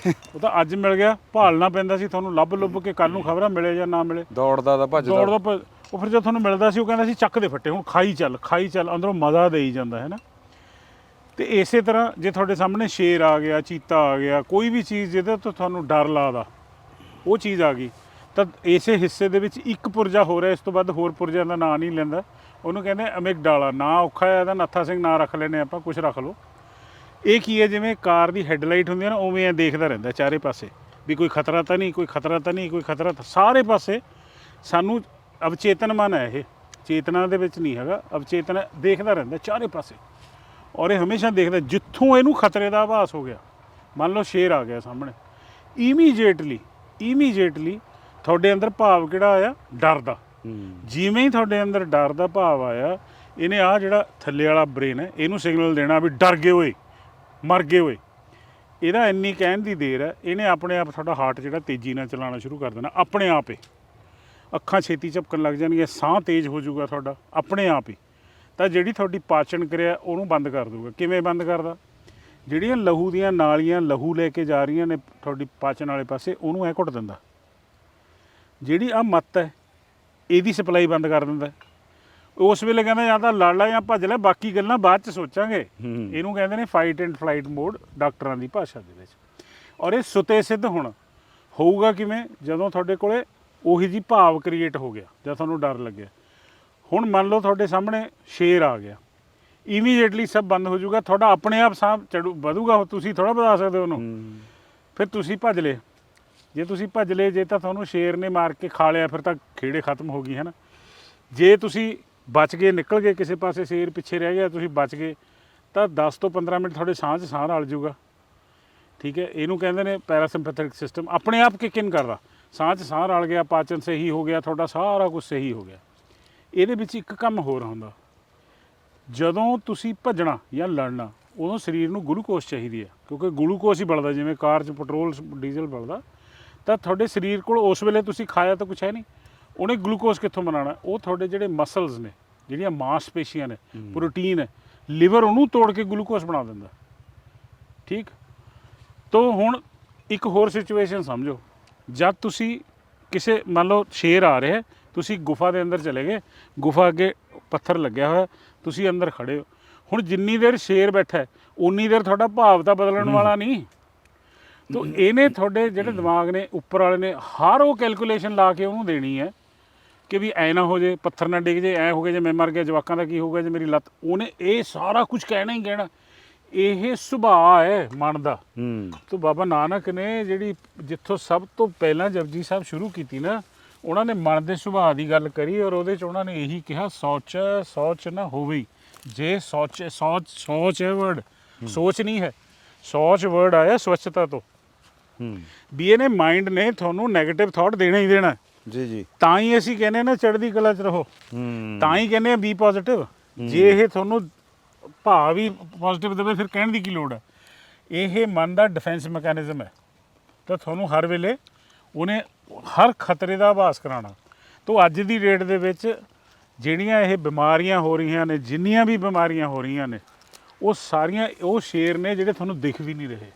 ਉਹ ਤਾਂ ਅੱਜ ਮਿਲ ਗਿਆ ਭਾਲਣਾ ਪੈਂਦਾ ਸੀ ਤੁਹਾਨੂੰ ਲੱਭ ਲੁੱਭ ਕੇ ਕੱਲ ਨੂੰ ਖਬਰਾਂ ਮਿਲੇ ਜਾਂ ਨਾ ਮਿਲੇ। ਦੌੜਦਾ ਦਾ ਭੱਜਦਾ। ਦੌੜਦਾ ਭ- ਉਹ ਫਿਰ ਜਦ ਤੁਹਾਨੂੰ ਮਿਲਦਾ ਸੀ ਉਹ ਕਹਿੰਦਾ ਸੀ ਚੱਕ ਦੇ ਫੱਟੇ ਹੁਣ ਖਾਈ ਚੱਲ ਖਾਈ ਚੱਲ ਅੰਦਰੋਂ ਮਜ਼ਾ ਦੇਈ ਜਾਂਦਾ ਹੈ ਨਾ। ਤੇ ਇਸੇ ਤਰ੍ਹਾਂ ਜੇ ਤੁਹਾਡੇ ਸਾਹਮਣੇ ਸ਼ੇਰ ਆ ਗਿਆ ਚੀਤਾ ਆ ਗਿਆ ਕੋਈ ਵੀ ਚੀਜ਼ ਜਿਹਦੇ ਤੋਂ ਤੁਹਾਨੂੰ ਡਰ ਲੱਗਦਾ ਉਹ ਚੀਜ਼ ਆ ਗਈ। ਤਾਂ ਇਸੇ ਹਿੱਸੇ ਦੇ ਵਿੱਚ ਇੱਕ ਪੁਰਜਾ ਹੋ ਰਿਹਾ ਇਸ ਤੋਂ ਵੱਧ ਹੋਰ ਪੁਰਜਿਆਂ ਦਾ ਨਾਂ ਨਹੀਂ ਲੈਂਦਾ। ਉਹਨੂੰ ਕਹਿੰਦੇ ਅਮਿਗਡਾਲਾ ਨਾਂ ਔਖਾ ਹੈ ਇਹਦਾ ਨੱਥਾ ਸਿੰਘ ਨਾਂ ਰੱਖ ਲੈਨੇ ਆਪਾਂ ਕੁਝ ਰੱਖ ਲਓ। ਇਹ ਕੀ ਹੈ ਜਿਵੇਂ ਕਾਰ ਦੀ ਹੈਡਲਾਈਟ ਹੁੰਦੀ ਹੈ ਨਾ ਉਵੇਂ ਇਹ ਦੇਖਦਾ ਰਹਿੰਦਾ ਚਾਰੇ ਪਾਸੇ। ਵੀ ਕੋਈ ਖਤਰਾ ਤਾਂ ਨਹੀਂ ਕੋਈ ਖਤਰਾ ਤਾਂ ਨਹੀਂ ਕੋਈ ਖਤਰਾ ਤਾਂ ਸਾਰੇ ਪਾਸੇ ਸਾਨੂੰ ਅਵਚੇਤਨ ਮਨ ਹੈ ਇਹ। ਚੇਤਨਾ ਦੇ ਵਿੱਚ ਨਹੀਂ ਹੈਗਾ ਅਵਚੇਤਨ ਦੇਖਦਾ ਰਹਿੰਦਾ ਚਾਰੇ ਪਾਸੇ। ਔਰ ਇਹ ਹਮੇਸ਼ਾ ਦੇਖਦਾ ਜਿੱਥੋਂ ਇਹਨੂੰ ਖਤਰੇ ਦਾ ਆਭਾਸ ਹੋ ਗਿਆ। ਮੰਨ ਲਓ ਸ਼ੇਰ ਆ ਗਿਆ ਸਾਹਮਣੇ। ਇਮੀਡੀਏਟਲੀ ਇਮੀਡੀਏਟਲੀ ਤੁਹਾਡੇ ਅੰਦਰ ਭਾਵ ਕਿਹੜਾ ਆਇਆ? ਡਰ ਦਾ। ਜਿਵੇਂ ਹੀ ਤੁਹਾਡੇ ਅੰਦਰ ਡਰ ਦਾ ਭਾਵ ਆਇਆ ਇਹਨੇ ਆ ਜਿਹੜਾ ਥੱਲੇ ਵਾਲਾ ਬ੍ਰੇਨ ਹੈ ਇਹਨੂੰ ਸਿਗਨਲ ਦੇਣਾ ਵੀ ਡਰ ਗਏ ਓਏ ਮਰ ਗਏ ਹੋਏ। ਇਹਦਾ ਇੰਨੀ ਕਹਿਣ ਦੀ ਦੇਰ ਹੈ, ਇਹਨੇ ਆਪਣੇ ਆਪ ਤੁਹਾਡਾ ਹਾਰਟ ਜਿਹੜਾ ਤੇਜ਼ੀ ਨਾਲ ਚਲਾਉਣਾ ਸ਼ੁਰੂ ਕਰ ਦੇਣਾ, ਆਪਣੇ ਆਪ ਹੀ। ਅੱਖਾਂ ਛੇਤੀ ਝਪਕਣ ਲੱਗ ਜਾਣਗੀਆਂ, ਸਾਹ ਤੇਜ਼ ਹੋ ਜਾਊਗਾ ਤੁਹਾਡਾ, ਆਪਣੇ ਆਪ ਹੀ। ਤਾਂ ਜਿਹੜੀ ਤੁਹਾਡੀ ਪਾਚਨ ਕਿਰਿਆ, ਉਹਨੂੰ ਬੰਦ ਕਰ ਦੂਗਾ ਕਿਵੇਂ ਬੰਦ ਕਰਦਾ? ਜਿਹੜੀਆਂ ਲਹੂ ਦੀਆਂ ਨਾਲੀਆਂ ਲਹੂ ਲੈ ਕੇ ਜਾ ਰਹੀਆਂ ਨੇ ਤੁਹਾਡੀ ਪਾਚਨ ਵਾਲੇ ਪਾਸੇ, ਉਹਨੂੰ ਐ ਘੁੱਟ ਦਿੰਦਾ। ਜਿਹੜੀ ਆ ਮੱਤ ਹੈ, ਇਹਦੀ ਸਪਲਾਈ ਬੰਦ ਕਰ ਦਿੰਦਾ। ਉਸ ਵੇਲੇ ਕਹਿੰਦਾ ਜਾਂ ਤਾਂ ਲੜ ਲੈ ਜਾਂ ਭੱਜ ਲੈ ਬਾਕੀ ਗੱਲਾਂ ਬਾਅਦ ਚ ਸੋਚਾਂਗੇ। ਹੂੰ। ਇਹਨੂੰ ਕਹਿੰਦੇ ਨੇ ਫਾਈਟ ਐਂਡ ਫਲਾਈਟ ਮੋਡ ਡਾਕਟਰਾਂ ਦੀ ਭਾਸ਼ਾ ਦੇ ਵਿੱਚ। ਔਰ ਇਹ ਸੁਤੇ ਸਿੱਧ ਹੁਣ ਹੋਊਗਾ ਕਿਵੇਂ? ਜਦੋਂ ਤੁਹਾਡੇ ਕੋਲੇ ਉਹੀ ਜੀ ਭਾਵ ਕ੍ਰੀਏਟ ਹੋ ਗਿਆ ਜਾਂ ਤੁਹਾਨੂੰ ਡਰ ਲੱਗਿਆ। ਹੁਣ ਮੰਨ ਲਓ ਤੁਹਾਡੇ ਸਾਹਮਣੇ ਸ਼ੇਰ ਆ ਗਿਆ। ਇਮੀਡੀਏਟਲੀ ਸਭ ਬੰਦ ਹੋ ਜਾਊਗਾ ਤੁਹਾਡਾ ਆਪਣੇ ਆਪ ਸਾਹ ਚੜੂ ਵਧੂਗਾ ਤੁਸੀਂ ਥੋੜਾ ਵਧਾ ਸਕਦੇ ਹੋ ਉਹਨੂੰ। ਹੂੰ। ਫਿਰ ਤੁਸੀਂ ਭੱਜ ਲਏ ਜੇ ਤੁਸੀਂ ਭੱਜ ਲਏ ਜੇ ਤਾਂ ਤੁਹਾਨੂੰ ਸ਼ੇਰ ਨੇ ਮਾਰ ਕੇ ਖਾ ਲਿਆ ਫਿਰ ਤਾਂ ਖੇੜੇ ਖਤਮ ਹੋ ਗਈ ਹੈ ਨਾ? ਜੇ ਤੁਸੀਂ ਬਚ ਗਏ, ਨਿਕਲ ਗਏ, ਕਿਸੇ ਪਾਸੇ ਸ਼ੇਰ ਪਿੱਛੇ ਰਹਿ ਗਿਆ, ਤੁਸੀਂ ਬਚ ਗਏ। ਤਾਂ 10 ਤੋਂ 15 ਮਿੰਟ ਤੁਹਾਡੇ ਸਾਹ 'ਚ ਸਾਹ ਰਲ ਜਾਊਗਾ ਠੀਕ ਹੈ, ਇਹਨੂੰ ਕਹਿੰਦੇ ਨੇ ਪੈਰਾਸਿੰਪੈਥਿਕ ਸਿਸਟਮ ਆਪਣੇ ਆਪ ਕਿਕ ਇਨ ਕਰਦਾ। ਸਾਹ 'ਚ ਸਾਹ ਰਲ ਗਿਆ, ਪਾਚਨ ਸਹੀ ਹੋ ਗਿਆ, ਤੁਹਾਡਾ ਸਾਰਾ ਕੁਝ ਸਹੀ ਹੋ ਗਿਆ। ਇਹਦੇ ਵਿੱਚ ਇੱਕ ਕੰਮ ਹੋਰ ਹੁੰਦਾ। ਜਦੋਂ ਤੁਸੀਂ ਭੱਜਣਾ ਜਾਂ ਲੜਨਾ, ਉਦੋਂ ਸਰੀਰ ਨੂੰ ਗਲੂਕੋਜ਼ ਚਾਹੀਦੀ ਹੈ, ਕਿਉਂਕਿ ਗਲੂਕੋਜ਼ ਹੀ ਬਲਦਾ, ਜਿਵੇਂ ਕਾਰ 'ਚ ਪੈਟਰੋਲ ਡੀਜ਼ਲ ਬਲਦਾ। ਤਾਂ ਤੁਹਾਡੇ ਸਰੀਰ ਕੋਲ ਉਸ ਵੇਲੇ ਤੁਸੀਂ ਖਾਇਆ ਤਾਂ ਕੁਛ ਹੈ ਨਹੀਂ। ਉਹਨੇ ਗਲੂਕੋਜ਼ ਕਿੱਥੋਂ ਬਣਾਉਣਾ? ਉਹ ਤੁਹਾਡੇ ਜਿਹੜੇ ਮਸਲਸ ਨੇ ਜਿਹੜੀਆਂ ਮਾਸਪੇਸ਼ੀਆਂ ਨੇ ਪ੍ਰੋਟੀਨ ਹੈ ਲਿਵਰ ਉਹਨੂੰ ਤੋੜ ਕੇ ਗਲੂਕੋਜ਼ ਬਣਾ ਦਿੰਦਾ। ਠੀਕ? ਤੋ ਹੁਣ ਇੱਕ ਹੋਰ ਸਿਚੁਏਸ਼ਨ ਸਮਝੋ। ਜਦ ਤੁਸੀਂ ਕਿਸੇ ਮੰਨ ਲਓ ਸ਼ੇਰ ਆ ਰਿਹਾ ਤੁਸੀਂ ਗੁਫਾ ਦੇ ਅੰਦਰ ਚਲੇ ਗਏ ਗੁਫਾ ਅੱਗੇ ਪੱਥਰ ਲੱਗਿਆ ਹੋਇਆ ਤੁਸੀਂ ਅੰਦਰ ਖੜੇ ਹੋ। ਹੁਣ ਜਿੰਨੀ ਦੇਰ ਸ਼ੇਰ ਬੈਠਾ ਉਨੀ ਦੇਰ ਤੁਹਾਡਾ ਭਾਵ ਤਾਂ ਬਦਲਣ ਵਾਲਾ ਨਹੀਂ। ਤੋ ਇਹਨੇ ਤੁਹਾਡੇ ਜਿਹੜੇ ਦਿਮਾਗ ਨੇ ਉੱਪਰ ਵਾਲੇ ਨੇ ਹਰ ਉਹ ਕੈਲਕੂਲੇਸ਼ਨ ਲਾ ਕੇ ਉਹਨੂੰ ਦੇਣੀ ਹੈ। ਕਿ ਵੀ ਐ ਨਾ ਹੋ ਜੇ ਪੱਥਰ ਨਾ ਡਿੱਗ ਜੇ ਐ ਹੋ ਗਿਆ ਜੇ ਮੈਂ ਮਰ ਗਿਆ ਜਵਾਕਾਂ ਦਾ ਕੀ ਹੋਊਗਾ ਜੇ ਮੇਰੀ ਲੱਤ। ਉਹਨੇ ਇਹ ਸਾਰਾ ਕੁਝ ਕਹਿਣਾ ਹੀ ਕਹਿਣਾ। ਇਹ ਸੁਭਾਅ ਹੈ ਮਨ ਦਾ। ਹੂੰ। ਤੋ ਬਾਬਾ ਨਾਨਕ ਨੇ ਜਿਹੜੀ ਜਿੱਥੋਂ ਸਭ ਤੋਂ ਪਹਿਲਾਂ ਜਪਜੀ ਸਾਹਿਬ ਸ਼ੁਰੂ ਕੀਤੀ ਨਾ ਉਹਨਾਂ ਨੇ ਮਨ ਦੇ ਸੁਭਾਅ ਦੀ ਗੱਲ ਕਰੀ ਔਰ ਉਹਦੇ ਚ ਉਹਨਾਂ ਨੇ ਇਹੀ ਕਿਹਾ ਸੋਚ ਸੋਚ ਨਾ ਹੋਵੇ। ਹੀ। ਜੇ ਸੋਚ ਸੋਚ ਸੋਚ ਹੈ ਵਰਡ ਸੋਚ ਨਹੀਂ ਹੈ। ਸੋਚ ਵਰਡ ਆਇਆ ਸਵੱਛਤਾ ਤੋਂ। ਹੂੰ। ਵੀ ਇਹਨੇ ਮਾਈਂਡ ਨੇ ਤੁਹਾਨੂੰ 네ਗੇਟਿਵ ਥਾਟ ਦੇਣਾ ਹੀ ਦੇਣਾ। ਜੀ ਜੀ। ਤਾਂ ਹੀ ਅਸੀਂ ਕਹਿੰਦੇ ਨਾ ਚੜ੍ਹਦੀ ਕਲਾ 'ਚ ਰਹੋ। ਹੂੰ। ਤਾਂ ਹੀ ਕਹਿੰਦੇ ਆ ਬੀ ਪੋਜ਼ਿਟਿਵ ਜੇ ਇਹ ਤੁਹਾਨੂੰ ਭਾਵ ਵੀ ਪੋਜ਼ਿਟਿਵ ਦੇਵੇ ਫਿਰ ਕਹਿਣ ਦੀ ਕੀ ਲੋੜ ਹੈ? ਇਹ ਮਨ ਦਾ ਡਿਫੈਂਸ ਮੈਕੈਨਿਜ਼ਮ ਹੈ। ਤਾਂ ਤੁਹਾਨੂੰ ਹਰ ਵੇਲੇ ਉਹਨੇ ਹਰ ਖਤਰੇ ਦਾ ਆਭਾਸ ਕਰਾਉਣਾ। ਤੋਂ ਅੱਜ ਦੀ ਡੇਟ ਦੇ ਵਿੱਚ ਜਿਹੜੀਆਂ ਇਹ ਬਿਮਾਰੀਆਂ ਹੋ ਰਹੀਆਂ ਨੇ ਜਿੰਨੀਆਂ ਵੀ ਬਿਮਾਰੀਆਂ ਹੋ ਰਹੀਆਂ ਨੇ ਉਹ ਸਾਰੀਆਂ ਉਹ ਸ਼ੇਰ ਨੇ ਜਿਹੜੇ ਤੁਹਾਨੂੰ ਦਿਖ ਵੀ ਨਹੀਂ ਰਹੇ।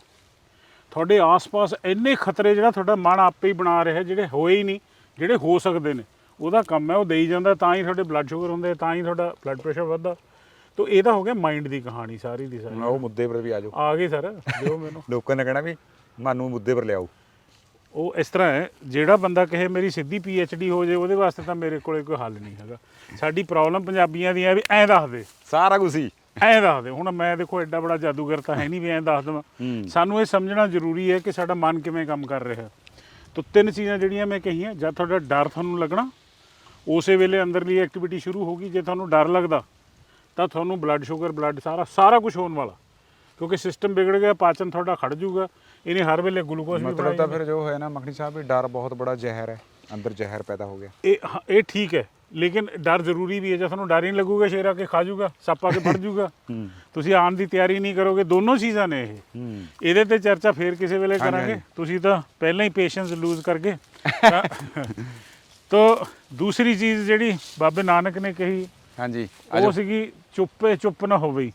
ਤੁਹਾਡੇ ਆਸ-ਪਾਸ ਇੰਨੇ ਖਤਰੇ ਜਿਹੜਾ ਤੁਹਾਡਾ ਮਨ ਆਪੇ ਹੀ ਬਣਾ ਰਿਹਾ ਜਿਹੜੇ ਹੋਏ ਹੀ ਨਹੀਂ। ਜਿਹੜੇ ਹੋ ਸਕਦੇ ਨੇ ਉਹਦਾ ਕੰਮ ਹੈ ਉਹ ਦੇਈ ਜਾਂਦਾ ਤਾਂ ਹੀ ਤੁਹਾਡੇ ਬਲੱਡ ਸ਼ੂਗਰ ਹੁੰਦੇ ਤਾਂ ਹੀ ਤੁਹਾਡਾ ਬਲੱਡ ਪ੍ਰੈਸ਼ਰ ਵੱਧਦਾ। ਤੋ ਇਹ ਤਾਂ ਹੋ ਗਿਆ ਮਾਈਂਡ ਦੀ ਕਹਾਣੀ ਸਾਰੀ ਦੀ ਸਾਰੀ। ਉਹ ਮੁੱਦੇ ਪਰ ਵੀ ਆ ਜਾਓ। ਆ ਗਏ ਸਰ ਦਿਓ ਮੈਨੂੰ। ਲੋਕਾਂ ਨੇ ਕਹਿਣਾ ਵੀ ਮਨ ਮੁੱਦੇ ਪਰ ਲਿਆਓ। ਉਹ ਇਸ ਤਰ੍ਹਾਂ ਹੈ ਜਿਹੜਾ ਬੰਦਾ ਕਹੇ ਮੇਰੀ ਸਿੱਧੀ ਪੀ ਐਚ ਡੀ ਹੋ ਜੇ ਉਹਦੇ ਵਾਸਤੇ ਤਾਂ ਮੇਰੇ ਕੋਲੇ ਕੋਈ ਹੱਲ ਨਹੀਂ ਹੈਗਾ। ਸਾਡੀ ਪ੍ਰੋਬਲਮ ਪੰਜਾਬੀਆਂ ਦੀ ਹੈ ਵੀ ਐਂ ਦੱਸ ਦੇ। ਸਾਰਾ ਕੁਝ ਹੀ। ਐਂ ਦੱਸ ਦੇ। ਹੁਣ ਮੈਂ ਦੇਖੋ ਐਡਾ ਬੜਾ ਜਾਦੂਗਰ ਤਾਂ ਹੈ ਨਹੀਂ ਵੀ ਐਂ ਦੱਸ ਦਵਾਂ। ਸਾਨੂੰ ਇਹ ਸਮਝਣਾ ਜ਼ਰੂਰੀ ਹੈ ਕਿ ਸਾਡਾ ਮਨ ਕਿਵੇਂ ਕੰਮ ਕਰ ਰਿਹਾ। ਤੋ ਤਿੰਨ ਚੀਜ਼ਾਂ ਜਿਹੜੀਆਂ ਮੈਂ ਕਹੀਆਂ ਜਦ ਤੁਹਾਡਾ ਡਰ ਤੁਹਾਨੂੰ ਲੱਗਣਾ ਉਸੇ ਵੇਲੇ ਅੰਦਰਲੀ ਐਕਟੀਵਿਟੀ ਸ਼ੁਰੂ ਹੋਗੀ ਜੇ ਤੁਹਾਨੂੰ ਡਰ ਲੱਗਦਾ ਤਾਂ ਤੁਹਾਨੂੰ ਬਲੱਡ ਸ਼ੂਗਰ ਬਲੱਡ ਸਾਰਾ ਸਾਰਾ ਕੁਝ ਹੋਣ ਵਾਲਾ। ਕਿਉਂਕਿ ਸਿਸਟਮ ਵਿਗੜ ਗਿਆ ਪਾਚਨ ਤੁਹਾਡਾ ਖੜ ਜਾਊਗਾ ਇਹਨੇ ਹਰ ਵੇਲੇ ਗਲੂਕੋਜ਼ ਵੀ ਮਤਲਬ ਤਾਂ ਫਿਰ ਜੋ ਹੈ ਨਾ ਮੱਖਣੀ ਸਾਹਿਬ ਵੀ ਡਰ ਬਹੁਤ ਬੜਾ ਜ਼ਹਿਰ ਹੈ ਅੰਦਰ ਜ਼ਹਿਰ ਪੈਦਾ ਹੋ ਗਿਆ। ਇਹ ਹਾਂ, ਇਹ ਠੀਕ ਹੈ। ਲੇਕਿਨ ਡਰ ਜ਼ਰੂਰੀ ਵੀ ਹੈ। ਜੇ ਤੁਹਾਨੂੰ ਡਰ ਹੀ ਨਹੀਂ ਲੱਗੂਗਾ ਸ਼ੇਰ ਆ ਕੇ ਖਾ ਜਾਊਗਾ ਸੱਪ ਆ ਕੇ ਫੜ ਜਾਊਗਾ ਤੁਸੀਂ ਆਉਣ ਦੀ ਤਿਆਰੀ ਨਹੀਂ ਕਰੋਗੇ ਦੋਨੋਂ ਚੀਜ਼ਾਂ ਨੇ ਇਹ। ਇਹਦੇ ਤੇ ਚਰਚਾ ਫੇਰ ਕਿਸੇ ਵੇਲੇ ਕਰਾਂਗੇ। ਤੁਸੀਂ ਤਾਂ ਪਹਿਲਾਂ ਹੀ ਪੇਸ਼ੈਂਸ ਲੂਜ਼ ਕਰ ਗਏ ਤੋ ਦੂਸਰੀ ਚੀਜ਼ ਜਿਹੜੀ ਬਾਬੇ ਨਾਨਕ ਨੇ ਕਹੀ ਹਾਂਜੀ ਉਹ ਸੀਗੀ ਚੁੱਪੇ ਚੁੱਪ ਨਾ ਹੋਵੇ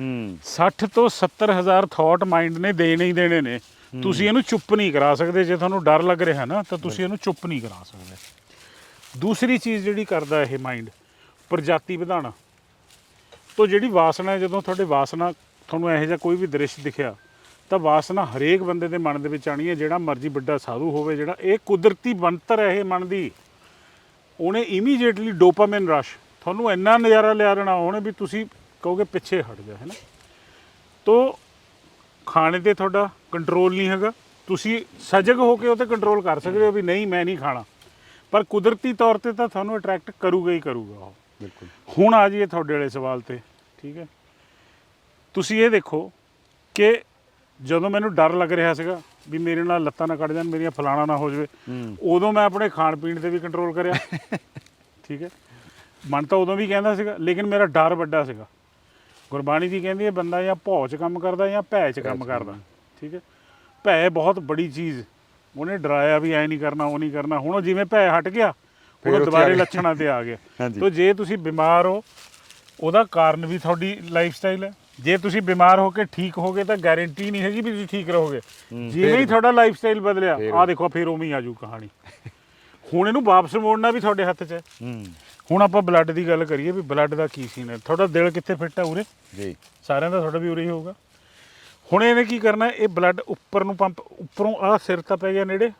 ਹੂੰ। 60 ਤੋਂ 70 ਹਜ਼ਾਰ ਥਾਟ ਮਾਈਂਡ ਨੇ ਦੇਣੇ ਹੀ ਦੇਣੇ ਨੇ। ਤੁਸੀਂ ਇਹਨੂੰ ਚੁੱਪ ਨਹੀਂ ਕਰਾ ਸਕਦੇ। ਜੇ ਤੁਹਾਨੂੰ ਡਰ ਲੱਗ ਰਿਹਾ ਨਾ ਤਾਂ ਤੁਸੀਂ ਇਹਨੂੰ ਚੁੱਪ ਨਹੀਂ ਕਰਾ ਸਕਦੇ। ਦੂਸਰੀ ਚੀਜ਼ ਜਿਹੜੀ ਕਰਦਾ ਇਹ ਮਾਈਂਡ ਪ੍ਰਜਾਤੀ ਵਧਾਉਣਾ। ਤੋ ਜਿਹੜੀ ਵਾਸਨਾ ਜਦੋਂ ਤੁਹਾਡੇ ਵਾਸਨਾ ਤੁਹਾਨੂੰ ਇਹੋ ਜਿਹਾ ਕੋਈ ਵੀ ਦ੍ਰਿਸ਼ ਦਿਖਿਆ, ਤਾਂ ਵਾਸਨਾ ਹਰੇਕ ਬੰਦੇ ਦੇ ਮਨ ਦੇ ਵਿੱਚ ਆਣੀ ਹੈ, ਜਿਹੜਾ ਮਰਜ਼ੀ ਵੱਡਾ ਸਾਧੂ ਹੋਵੇ, ਜਿਹੜਾ ਇਹ ਕੁਦਰਤੀ ਬਣਤਰ ਹੈ ਇਹ ਮਨ ਦੀ। ਉਹਨੇ ਇਮੀਡੀਏਟਲੀ ਡੋਪਾਮਾਈਨ ਰਸ਼ ਤੁਹਾਨੂੰ ਇੰਨਾ ਨਜ਼ਾਰਾ ਲਿਆ ਦੇਣਾ, ਉਹਨੇ ਵੀ ਤੁਸੀਂ ਕਹੋਗੇ ਪਿੱਛੇ ਹਟ ਜਾ, ਹੈ ਨਾ। ਤੋ ਖਾਣੇ ਤੇ ਤੁਹਾਡਾ ਕੰਟਰੋਲ ਨਹੀਂ ਹੈਗਾ, ਤੁਸੀਂ ਸਜਗ ਹੋ ਕੇ ਉਹ ਤੇ ਕੰਟਰੋਲ ਕਰ ਸਕਦੇ ਹੋ ਵੀ ਨਹੀਂ, ਮੈਂ ਨਹੀਂ ਖਾਣਾ। ਪਰ ਕੁਦਰਤੀ ਤੌਰ ਤੇ ਤਾਂ ਤੁਹਾਨੂੰ ਅਟਰੈਕਟ ਕਰੂਗਾ ਹੀ ਕਰੂਗਾ ਉਹ। ਬਿਲਕੁਲ। ਹੁਣ ਆ ਜਾਈਏ ਤੁਹਾਡੇ ਵਾਲੇ ਸਵਾਲ ਤੇ ਠੀਕ ਹੈ? ਤੁਸੀਂ ਇਹ ਦੇਖੋ ਕਿ ਜਦੋਂ ਮੈਨੂੰ ਡਰ ਲੱਗ ਰਿਹਾ ਸੀਗਾ ਵੀ ਮੇਰੇ ਨਾਲ ਲੱਤਾਂ ਨਾ ਕੱਟ ਜਾਣ ਮੇਰੀਆਂ ਫਲਾਣਾ ਨਾ ਹੋ ਜਾਵੇ ਉਦੋਂ ਮੈਂ ਆਪਣੇ ਖਾਣ ਪੀਣ ਤੇ ਵੀ ਕੰਟਰੋਲ ਕਰਿਆ। ਠੀਕ ਹੈ? ਮਨ ਤਾਂ ਉਦੋਂ ਵੀ ਕਹਿੰਦਾ ਸੀਗਾ ਲੇਕਿਨ ਮੇਰਾ ਡਰ ਵੱਡਾ ਸੀਗਾ। ਗੁਰਬਾਣੀ ਜੀ ਕਹਿੰਦੀ ਹੈ ਬੰਦਾ ਜਾਂ ਭੌ ਚ ਕੰਮ ਕਰਦਾ ਜਾਂ ਭੈ ਚ ਕੰਮ ਕਰਦਾ। ਠੀਕ ਹੈ? ਭੈ ਬਹੁਤ ਬੜੀ ਚੀਜ਼ ਉਹਨੇ ਡਰਾਇਆ ਵੀ ਐ ਨਹੀਂ ਕਰਨਾ ਉਹ ਨਹੀਂ ਕਰਨਾ। ਹੁਣ ਉਹ ਜਿਵੇਂ ਭੈ ਹਟ ਗਿਆ ਉਹ ਆ ਦੁਬਾਰੇ। ਲੱਛਣਾਂ ਤੇ ਆ ਗਿਆ। ਤੋ ਜੇ ਤੁਸੀਂ ਬਿਮਾਰ ਹੋ ਉਹਦਾ ਕਾਰਨ ਵੀ ਤੁਹਾਡੀ ਲਾਈਫ ਸਟਾਈਲ ਹੈ। ਜੇ ਤੁਸੀਂ ਬਿਮਾਰ ਹੋ ਕੇ ਠੀਕ ਹੋਗੇ ਤਾਂ ਗਾਰੰਟੀ ਨਹੀਂ ਹੈਗੀ ਵੀ ਤੁਸੀਂ ਠੀਕ ਰਹੋਗੇ। ਜਿਵੇਂ ਹੀ ਤੁਹਾਡਾ ਲਾਈਫ ਸਟਾਈਲ ਬਦਲਿਆ ਆਹ ਦੇਖੋ ਫਿਰ ਉਵੇਂ ਹੀ ਆਜੂ ਕਹਾਣੀ। ਹੁਣ ਇਹਨੂੰ ਵਾਪਸ ਮੋੜਨਾ ਵੀ ਤੁਹਾਡੇ ਹੱਥ 'ਚ ਹੂੰ। ਹੁਣ ਆਪਾਂ ਬਲੱਡ ਦੀ ਗੱਲ ਕਰੀਏ ਵੀ ਬਲੱਡ ਦਾ ਕੀ ਸੀਨ ਹੈ। ਤੁਹਾਡਾ ਦਿਲ ਕਿੱਥੇ ਫਿੱਟ ਹੈ ਉਰੇ? ਜੀ। ਸਾਰਿਆਂ ਦਾ ਤੁਹਾਡਾ ਵੀ ਉਰੇ ਹੀ ਹੋਊਗਾ। ਹੁਣ ਇਹਨੇ ਕੀ ਕਰਨਾ, ਇਹ ਬਲੱਡ ਉੱਪਰ ਨੂੰ ਪੰਪ ਉੱਪਰੋਂ ਆਹ ਸਿਰ ਤਾਂ ਪੈ ਗਿਆ ਨੇੜੇ।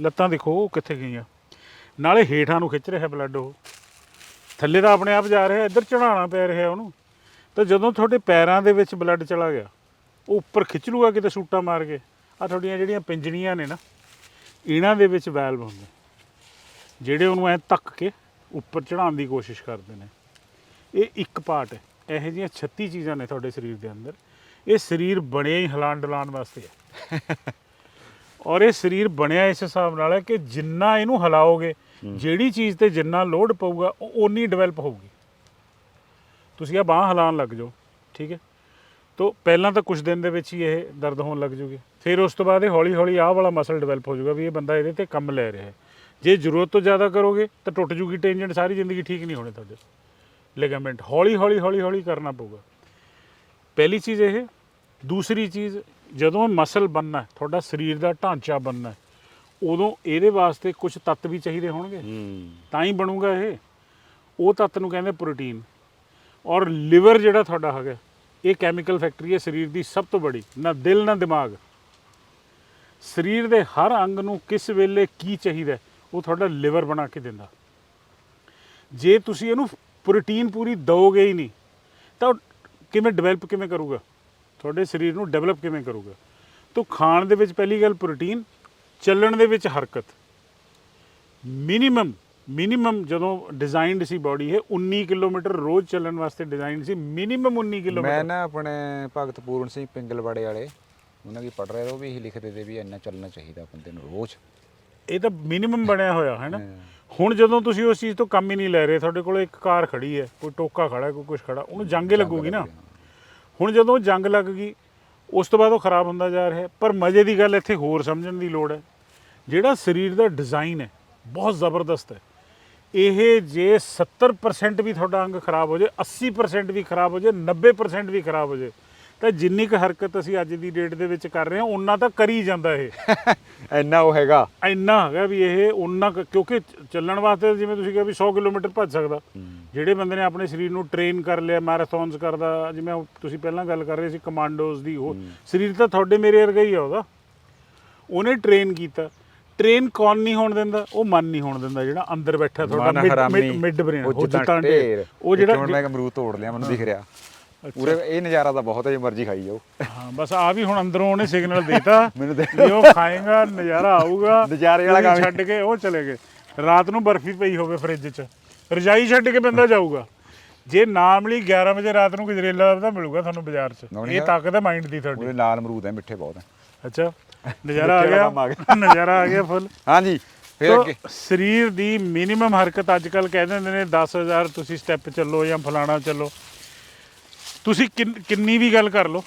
ਲੱਤਾਂ ਦੇਖੋ ਉਹ ਕਿੱਥੇ ਗਈਆਂ। ਨਾਲੇ ਹੇਠਾਂ ਨੂੰ ਖਿੱਚ ਰਿਹਾ ਬਲੱਡ ਉਹ। ਥੱਲੇ ਤਾਂ ਆਪਣੇ ਆਪ ਜਾ ਰਿਹਾ, ਇੱਧਰ ਚੜਾਉਣਾ ਪੈ ਰਿਹਾ ਉਹਨੂੰ। ਤਾਂ ਜਦੋਂ ਤੁਹਾਡੇ ਪੈਰਾਂ ਦੇ ਵਿੱਚ ਬਲੱਡ ਚਲਾ ਗਿਆ, ਉਹ ਉੱਪਰ ਖਿੱਚ ਲੂਗਾ ਕਿਤੇ ਸੂਟਾ ਮਾਰ ਕੇ। ਆ ਤੁਹਾਡੀਆਂ ਜਿਹੜੀਆਂ ਪਿੰਜਣੀਆਂ ਨੇ ਨਾ, ਇਹਨਾਂ ਦੇ ਵਿੱਚ ਵੈਲਵ ਹੁੰਦੇ। ਜਿਹੜੇ ਉਹਨੂੰ ਐ ਤੱਕ ਕੇ ਉੱਪਰ ਚੜਾਉਣ ਦੀ ਕੋਸ਼ਿਸ਼ ਕਰਦੇ ਨੇ। ਇਹ ਇੱਕ ਪਾਰਟ ਹੈ। ਇਹੋ ਜਿਹੀਆਂ 36 ਚੀਜ਼ਾਂ ਨੇ ਤੁਹਾਡੇ ਸਰੀਰ ਦੇ ਅੰਦਰ। ਇਹ ਸਰੀਰ ਬਣਿਆ ਹੀ ਹਿਲਾਣ ਡੁਲਾਉਣ ਵਾਸਤੇ ਹੈ। ਔਰ ਇਹ ਸਰੀਰ ਬਣਿਆ ਇਸ ਹਿਸਾਬ ਨਾਲ ਹੈ ਕਿ ਜਿੰਨਾ ਇਹਨੂੰ ਹਿਲਾਓਗੇ ਜਿਹੜੀ ਚੀਜ਼ ਤੇ ਜਿੰਨਾ ਲੋਡ ਪਊਗਾ ਉਹ ਓਨੀ ਡਿਵੈਲਪ ਹੋਊਗੀ। ਤੁਸੀਂ ਆ ਬਾਹ ਹਿਲਾਉਣ ਲੱਗ ਜਾਓ ਠੀਕ ਹੈ? ਤੋ ਪਹਿਲਾਂ ਤਾਂ ਕੁਝ ਦਿਨ ਦੇ ਵਿੱਚ ਹੀ ਇਹ ਦਰਦ ਹੋਣ ਲੱਗ ਜੂਗੀ। ਫਿਰ ਉਸ ਤੋਂ ਬਾਅਦ ਇਹ ਹੌਲੀ ਹੌਲੀ ਆਹ ਵਾਲਾ ਮਸਲ ਡਿਵੈਲਪ ਹੋ ਜਾਊਗਾ ਵੀ ਇਹ ਬੰਦਾ ਇਹਦੇ ਤੇ ਕੰਮ ਲੈ ਰਿਹਾ ਹੈ। ਜੇ ਜ਼ਰੂਰਤ ਤੋਂ ਜ਼ਿਆਦਾ ਕਰੋਗੇ ਤਾਂ ਟੁੱਟ ਜੂਗੀ ਟੈਂਜੈਂਟ ਸਾਰੀ ਜ਼ਿੰਦਗੀ ਠੀਕ ਨਹੀਂ ਹੋਣੇ ਤੁਹਾਡੇ। ਲਿਗਾਮੈਂਟ ਹੌਲੀ ਹੌਲੀ ਹੌਲੀ ਹੌਲੀ ਕਰਨਾ ਪਊਗਾ। ਪਹਿਲੀ ਚੀਜ਼ ਇਹ ਦੂਸਰੀ ਚੀਜ਼ ਜਦੋਂ ਮਸਲ ਬਣਨਾ ਹੈ, ਤੁਹਾਡਾ ਸਰੀਰ ਦਾ ਢਾਂਚਾ ਬਣਨਾ ਹੈ, ਉਦੋਂ ਇਹਦੇ ਵਾਸਤੇ ਕੁਝ ਤੱਤ ਵੀ ਚਾਹੀਦੇ ਹੋਣਗੇ। ਤਾਂ ਹੀ ਬਣੂਗਾ ਇਹ। ਉਹ ਤੱਤ ਨੂੰ ਕਹਿੰਦੇ ਪ੍ਰੋਟੀਨ। ਔਰ ਲਿਵਰ ਜਿਹੜਾ ਤੁਹਾਡਾ ਹੈਗਾ ਇਹ ਕੈਮੀਕਲ ਫੈਕਟਰੀ ਹੈ ਸਰੀਰ ਦੀ ਸਭ ਤੋਂ ਬੜੀ ਨਾ ਦਿਲ ਨਾ ਦਿਮਾਗ। ਸਰੀਰ ਦੇ ਹਰ ਅੰਗ ਨੂੰ ਕਿਸ ਵੇਲੇ ਕੀ ਚਾਹੀਦਾ ਉਹ ਤੁਹਾਡਾ ਲਿਵਰ ਬਣਾ ਕੇ ਦਿੰਦਾ। ਜੇ ਤੁਸੀਂ ਇਹਨੂੰ ਪ੍ਰੋਟੀਨ ਪੂਰੀ ਦਿਓਗੇ ਹੀ ਨਹੀਂ ਤਾਂ ਕਿਵੇਂ ਡਿਵੈਲਪ ਕਿਵੇਂ ਕਰੂਗਾ? ਤੁਹਾਡੇ ਸਰੀਰ ਨੂੰ ਡਿਵੈਲਪ ਕਿਵੇਂ ਕਰੂਗਾ? ਤਾਂ ਖਾਣ ਦੇ ਵਿੱਚ ਪਹਿਲੀ ਗੱਲ ਪ੍ਰੋਟੀਨ ਚੱਲਣ ਦੇ ਵਿੱਚ ਹਰਕਤ। ਮਿਨੀਮਮ ਮਿਨੀਮਮ ਜਦੋਂ ਡਿਜ਼ਾਈਨਡ ਸੀ ਬਾਡੀ ਇਹ 19 ਕਿਲੋਮੀਟਰ ਰੋਜ਼ ਚੱਲਣ ਵਾਸਤੇ ਡਿਜ਼ਾਈਨ ਸੀ ਮਿਨੀਮਮ 19 ਮੈਂ ਕਿਲੋਮੀਟਰ ਨਾ ਆਪਣੇ ਭਗਤ ਪੂਰਨ ਸਿੰਘ ਪਿੰਗਲਵਾੜੇ ਵਾਲੇ ਉਹਨਾਂ ਦੀ ਪੜ ਰਹੇ ਉਹ ਵੀ ਇਹੀ ਲਿਖਦੇ ਤੇ ਵੀ ਇੰਨਾ ਚੱਲਣਾ ਚਾਹੀਦਾ ਬੰਦੇ ਨੂੰ ਰੋਜ਼। ਇਹ ਤਾਂ ਮਿਨੀਮਮ ਬਣਿਆ ਹੋਇਆ ਹੈ ਨਾ। ਹੁਣ ਜਦੋਂ ਤੁਸੀਂ ਉਸ ਚੀਜ਼ ਤੋਂ ਕੰਮ ਹੀ ਨਹੀਂ ਲੈ ਰਹੇ ਤੁਹਾਡੇ ਕੋਲ ਇੱਕ ਕਾਰ ਖੜੀ ਹੈ ਕੋਈ ਟੋਕਾ ਖੜਾ ਕੋਈ ਕੁਝ ਖੜਾ ਉਹਨੂੰ ਜੰਗ ਹੀ ਲੱਗੂਗੀ ਨਾ। ਹੁਣ ਜਦੋਂ ਜੰਗ ਲੱਗ ਗਈ ਉਸ ਤੋਂ ਬਾਅਦ ਉਹ ਖਰਾਬ ਹੁੰਦਾ ਜਾ ਰਿਹਾ ਪਰ ਮਜ਼ੇ ਦੀ ਗੱਲ ਇੱਥੇ ਹੋਰ ਸਮਝਣ ਦੀ ਲੋੜ ਹੈ। ਜਿਹੜਾ ਸਰੀਰ ਦਾ ਡਿਜ਼ਾਈਨ ਹੈ ਬਹੁਤ ਜ਼ਬਰਦਸਤ ਹੈ। ਇਹ ਜੇ 70% ਵੀ ਤੁਹਾਡਾ ਅੰਗ ਖਰਾਬ ਹੋ ਜਾਏ 80% ਵੀ ਖਰਾਬ ਹੋ ਜਾਏ 90% ਵੀ ਖਰਾਬ ਹੋ ਜਾਏ ਤਾਂ ਜਿੰਨੀ ਕੁ ਹਰਕਤ ਅਸੀਂ ਅੱਜ ਦੀ ਡੇਟ ਦੇ ਵਿੱਚ ਕਰ ਰਹੇ ਹਾਂ ਉਹਨਾਂ ਤਾਂ ਕਰੀ ਜਾਂਦਾ ਇਹ। ਇੰਨਾ ਉਹ ਹੈਗਾ। ਇੰਨਾ ਹੈਗਾ ਵੀ ਇਹ ਉਹਨਾਂ ਕਿਉਂਕਿ ਚੱਲਣ ਵਾਸਤੇ ਜਿਵੇਂ ਤੁਸੀਂ ਕਿਹਾ ਵੀ 100 ਕਿਲੋਮੀਟਰ ਭੱਜ ਸਕਦਾ। ਜਿਹੜੇ ਬੰਦੇ ਨੇ ਆਪਣੇ ਸਰੀਰ ਨੂੰ ਟ੍ਰੇਨ ਕਰ ਲਿਆ ਮੈਰਾਥਨਸ ਕਰਦਾ ਜਿਵੇਂ ਤੁਸੀਂ ਪਹਿਲਾਂ ਗੱਲ ਕਰ ਰਹੇ ਸੀ ਕਮਾਂਡੋਜ਼ ਦੀ ਉਹ ਸਰੀਰ ਤਾਂ ਤੁਹਾਡੇ ਮੇਰੇ ਵਰਗਾ ਹੀ ਆ ਉਹਦਾ। ਉਹਨੇ ਟ੍ਰੇਨ ਕੀਤਾ। ਟ੍ਰੇਨ ਕੌਣ ਨਹੀਂ ਹੋਣ ਦਿੰਦਾ? ਉਹ ਮਨ ਨਹੀਂ ਹੋਣ ਦਿੰਦਾ ਜਿਹੜਾ ਅੰਦਰ ਬੈਠਾ ਤੁਹਾਡਾ ਮਨ ਹਰਾਮੀ। ਮਿਡ ਬ੍ਰੇਨ ਉਹ ਜਿੱਦਾਂ ਢੇਰ। ਉਹ ਜਿਹੜਾ ਮੈਂ ਅਮਰੂਦ ਤੋੜ ਲਿਆ ਮੈਨੂੰ ਦਿਖ ਰਿਹਾ। ਪੂਰੇ ਇਹ ਨਜ਼ਾਰਾ ਤਾਂ ਬਹੁਤ ਹੈ ਜੇ ਮਰਜ਼ੀ ਖਾਈ ਜਾਓ। ਹਾਂ ਬਸ ਆ ਵੀ ਹੁਣ ਅੰਦਰੋਂ ਉਹਨੇ ਸਿਗਨਲ ਦੇਤਾ ਮੈਨੂੰ ਦੇ ਵੀ ਉਹ ਖਾਏਗਾ ਨਜ਼ਾਰਾ ਆਊਗਾ। ਨਜ਼ਾਰੇ ਵਾਲਾ ਕੰਮ। ਛੱਡ ਕੇ ਉਹ ਚਲੇ ਗਏ। ਰਾਤ ਨੂੰ ਬਰਫੀ ਪਈ ਹੋਵੇ ਫ੍ਰਿਜ 'ਚ। ਰਜਾਈ ਛੱਡ ਕੇ ਬੰਦਾ ਜਾਊਗਾ। ਜੇ ਨਾ ਮਿਲੀ 11 ਵਜੇ ਰਾਤ ਨੂੰ ਗਜਰੇਲਾ ਦਾ ਮਿਲੂਗਾ ਤੁਹਾਨੂੰ ਬਾਜ਼ਾਰ 'ਚ। ਇਹ। ਤਾਕਤ ਹੈ ਮਾਈਂਡ ਦੀ ਤੁਹਾਡੀ। ਪੂਰੇ ਲਾਲ ਅਮਰੂਦ ਹੈ ਮਿੱਠੇ ਬਹੁਤ ਹੈ। ਅੱਛਾ ਨਜ਼ਾਰਾ ਆ ਗਿਆ? ਨਜ਼ਾਰਾ ਆ ਗਿਆ ਫੁੱਲ। ਹਾਂਜੀ ਫਿਰ ਅੱਗੇ। ਸਰੀਰ ਦੀ ਮਿਨੀਮਮ ਹਰਕਤ ਅੱਜ ਕੱਲ ਕਹਿ ਦਿੰਦੇ ਨੇ 10000 ਤੁਸੀਂ ਸਟੈਪ ਚੱਲੋ ਜਾਂ ਫਲਾਣਾ ਚੱਲੋ। ਤੁਸੀਂ ਕਿੰਨ- ਕਿੰਨੀ ਵੀ ਗੱਲ ਕਰ ਲਓ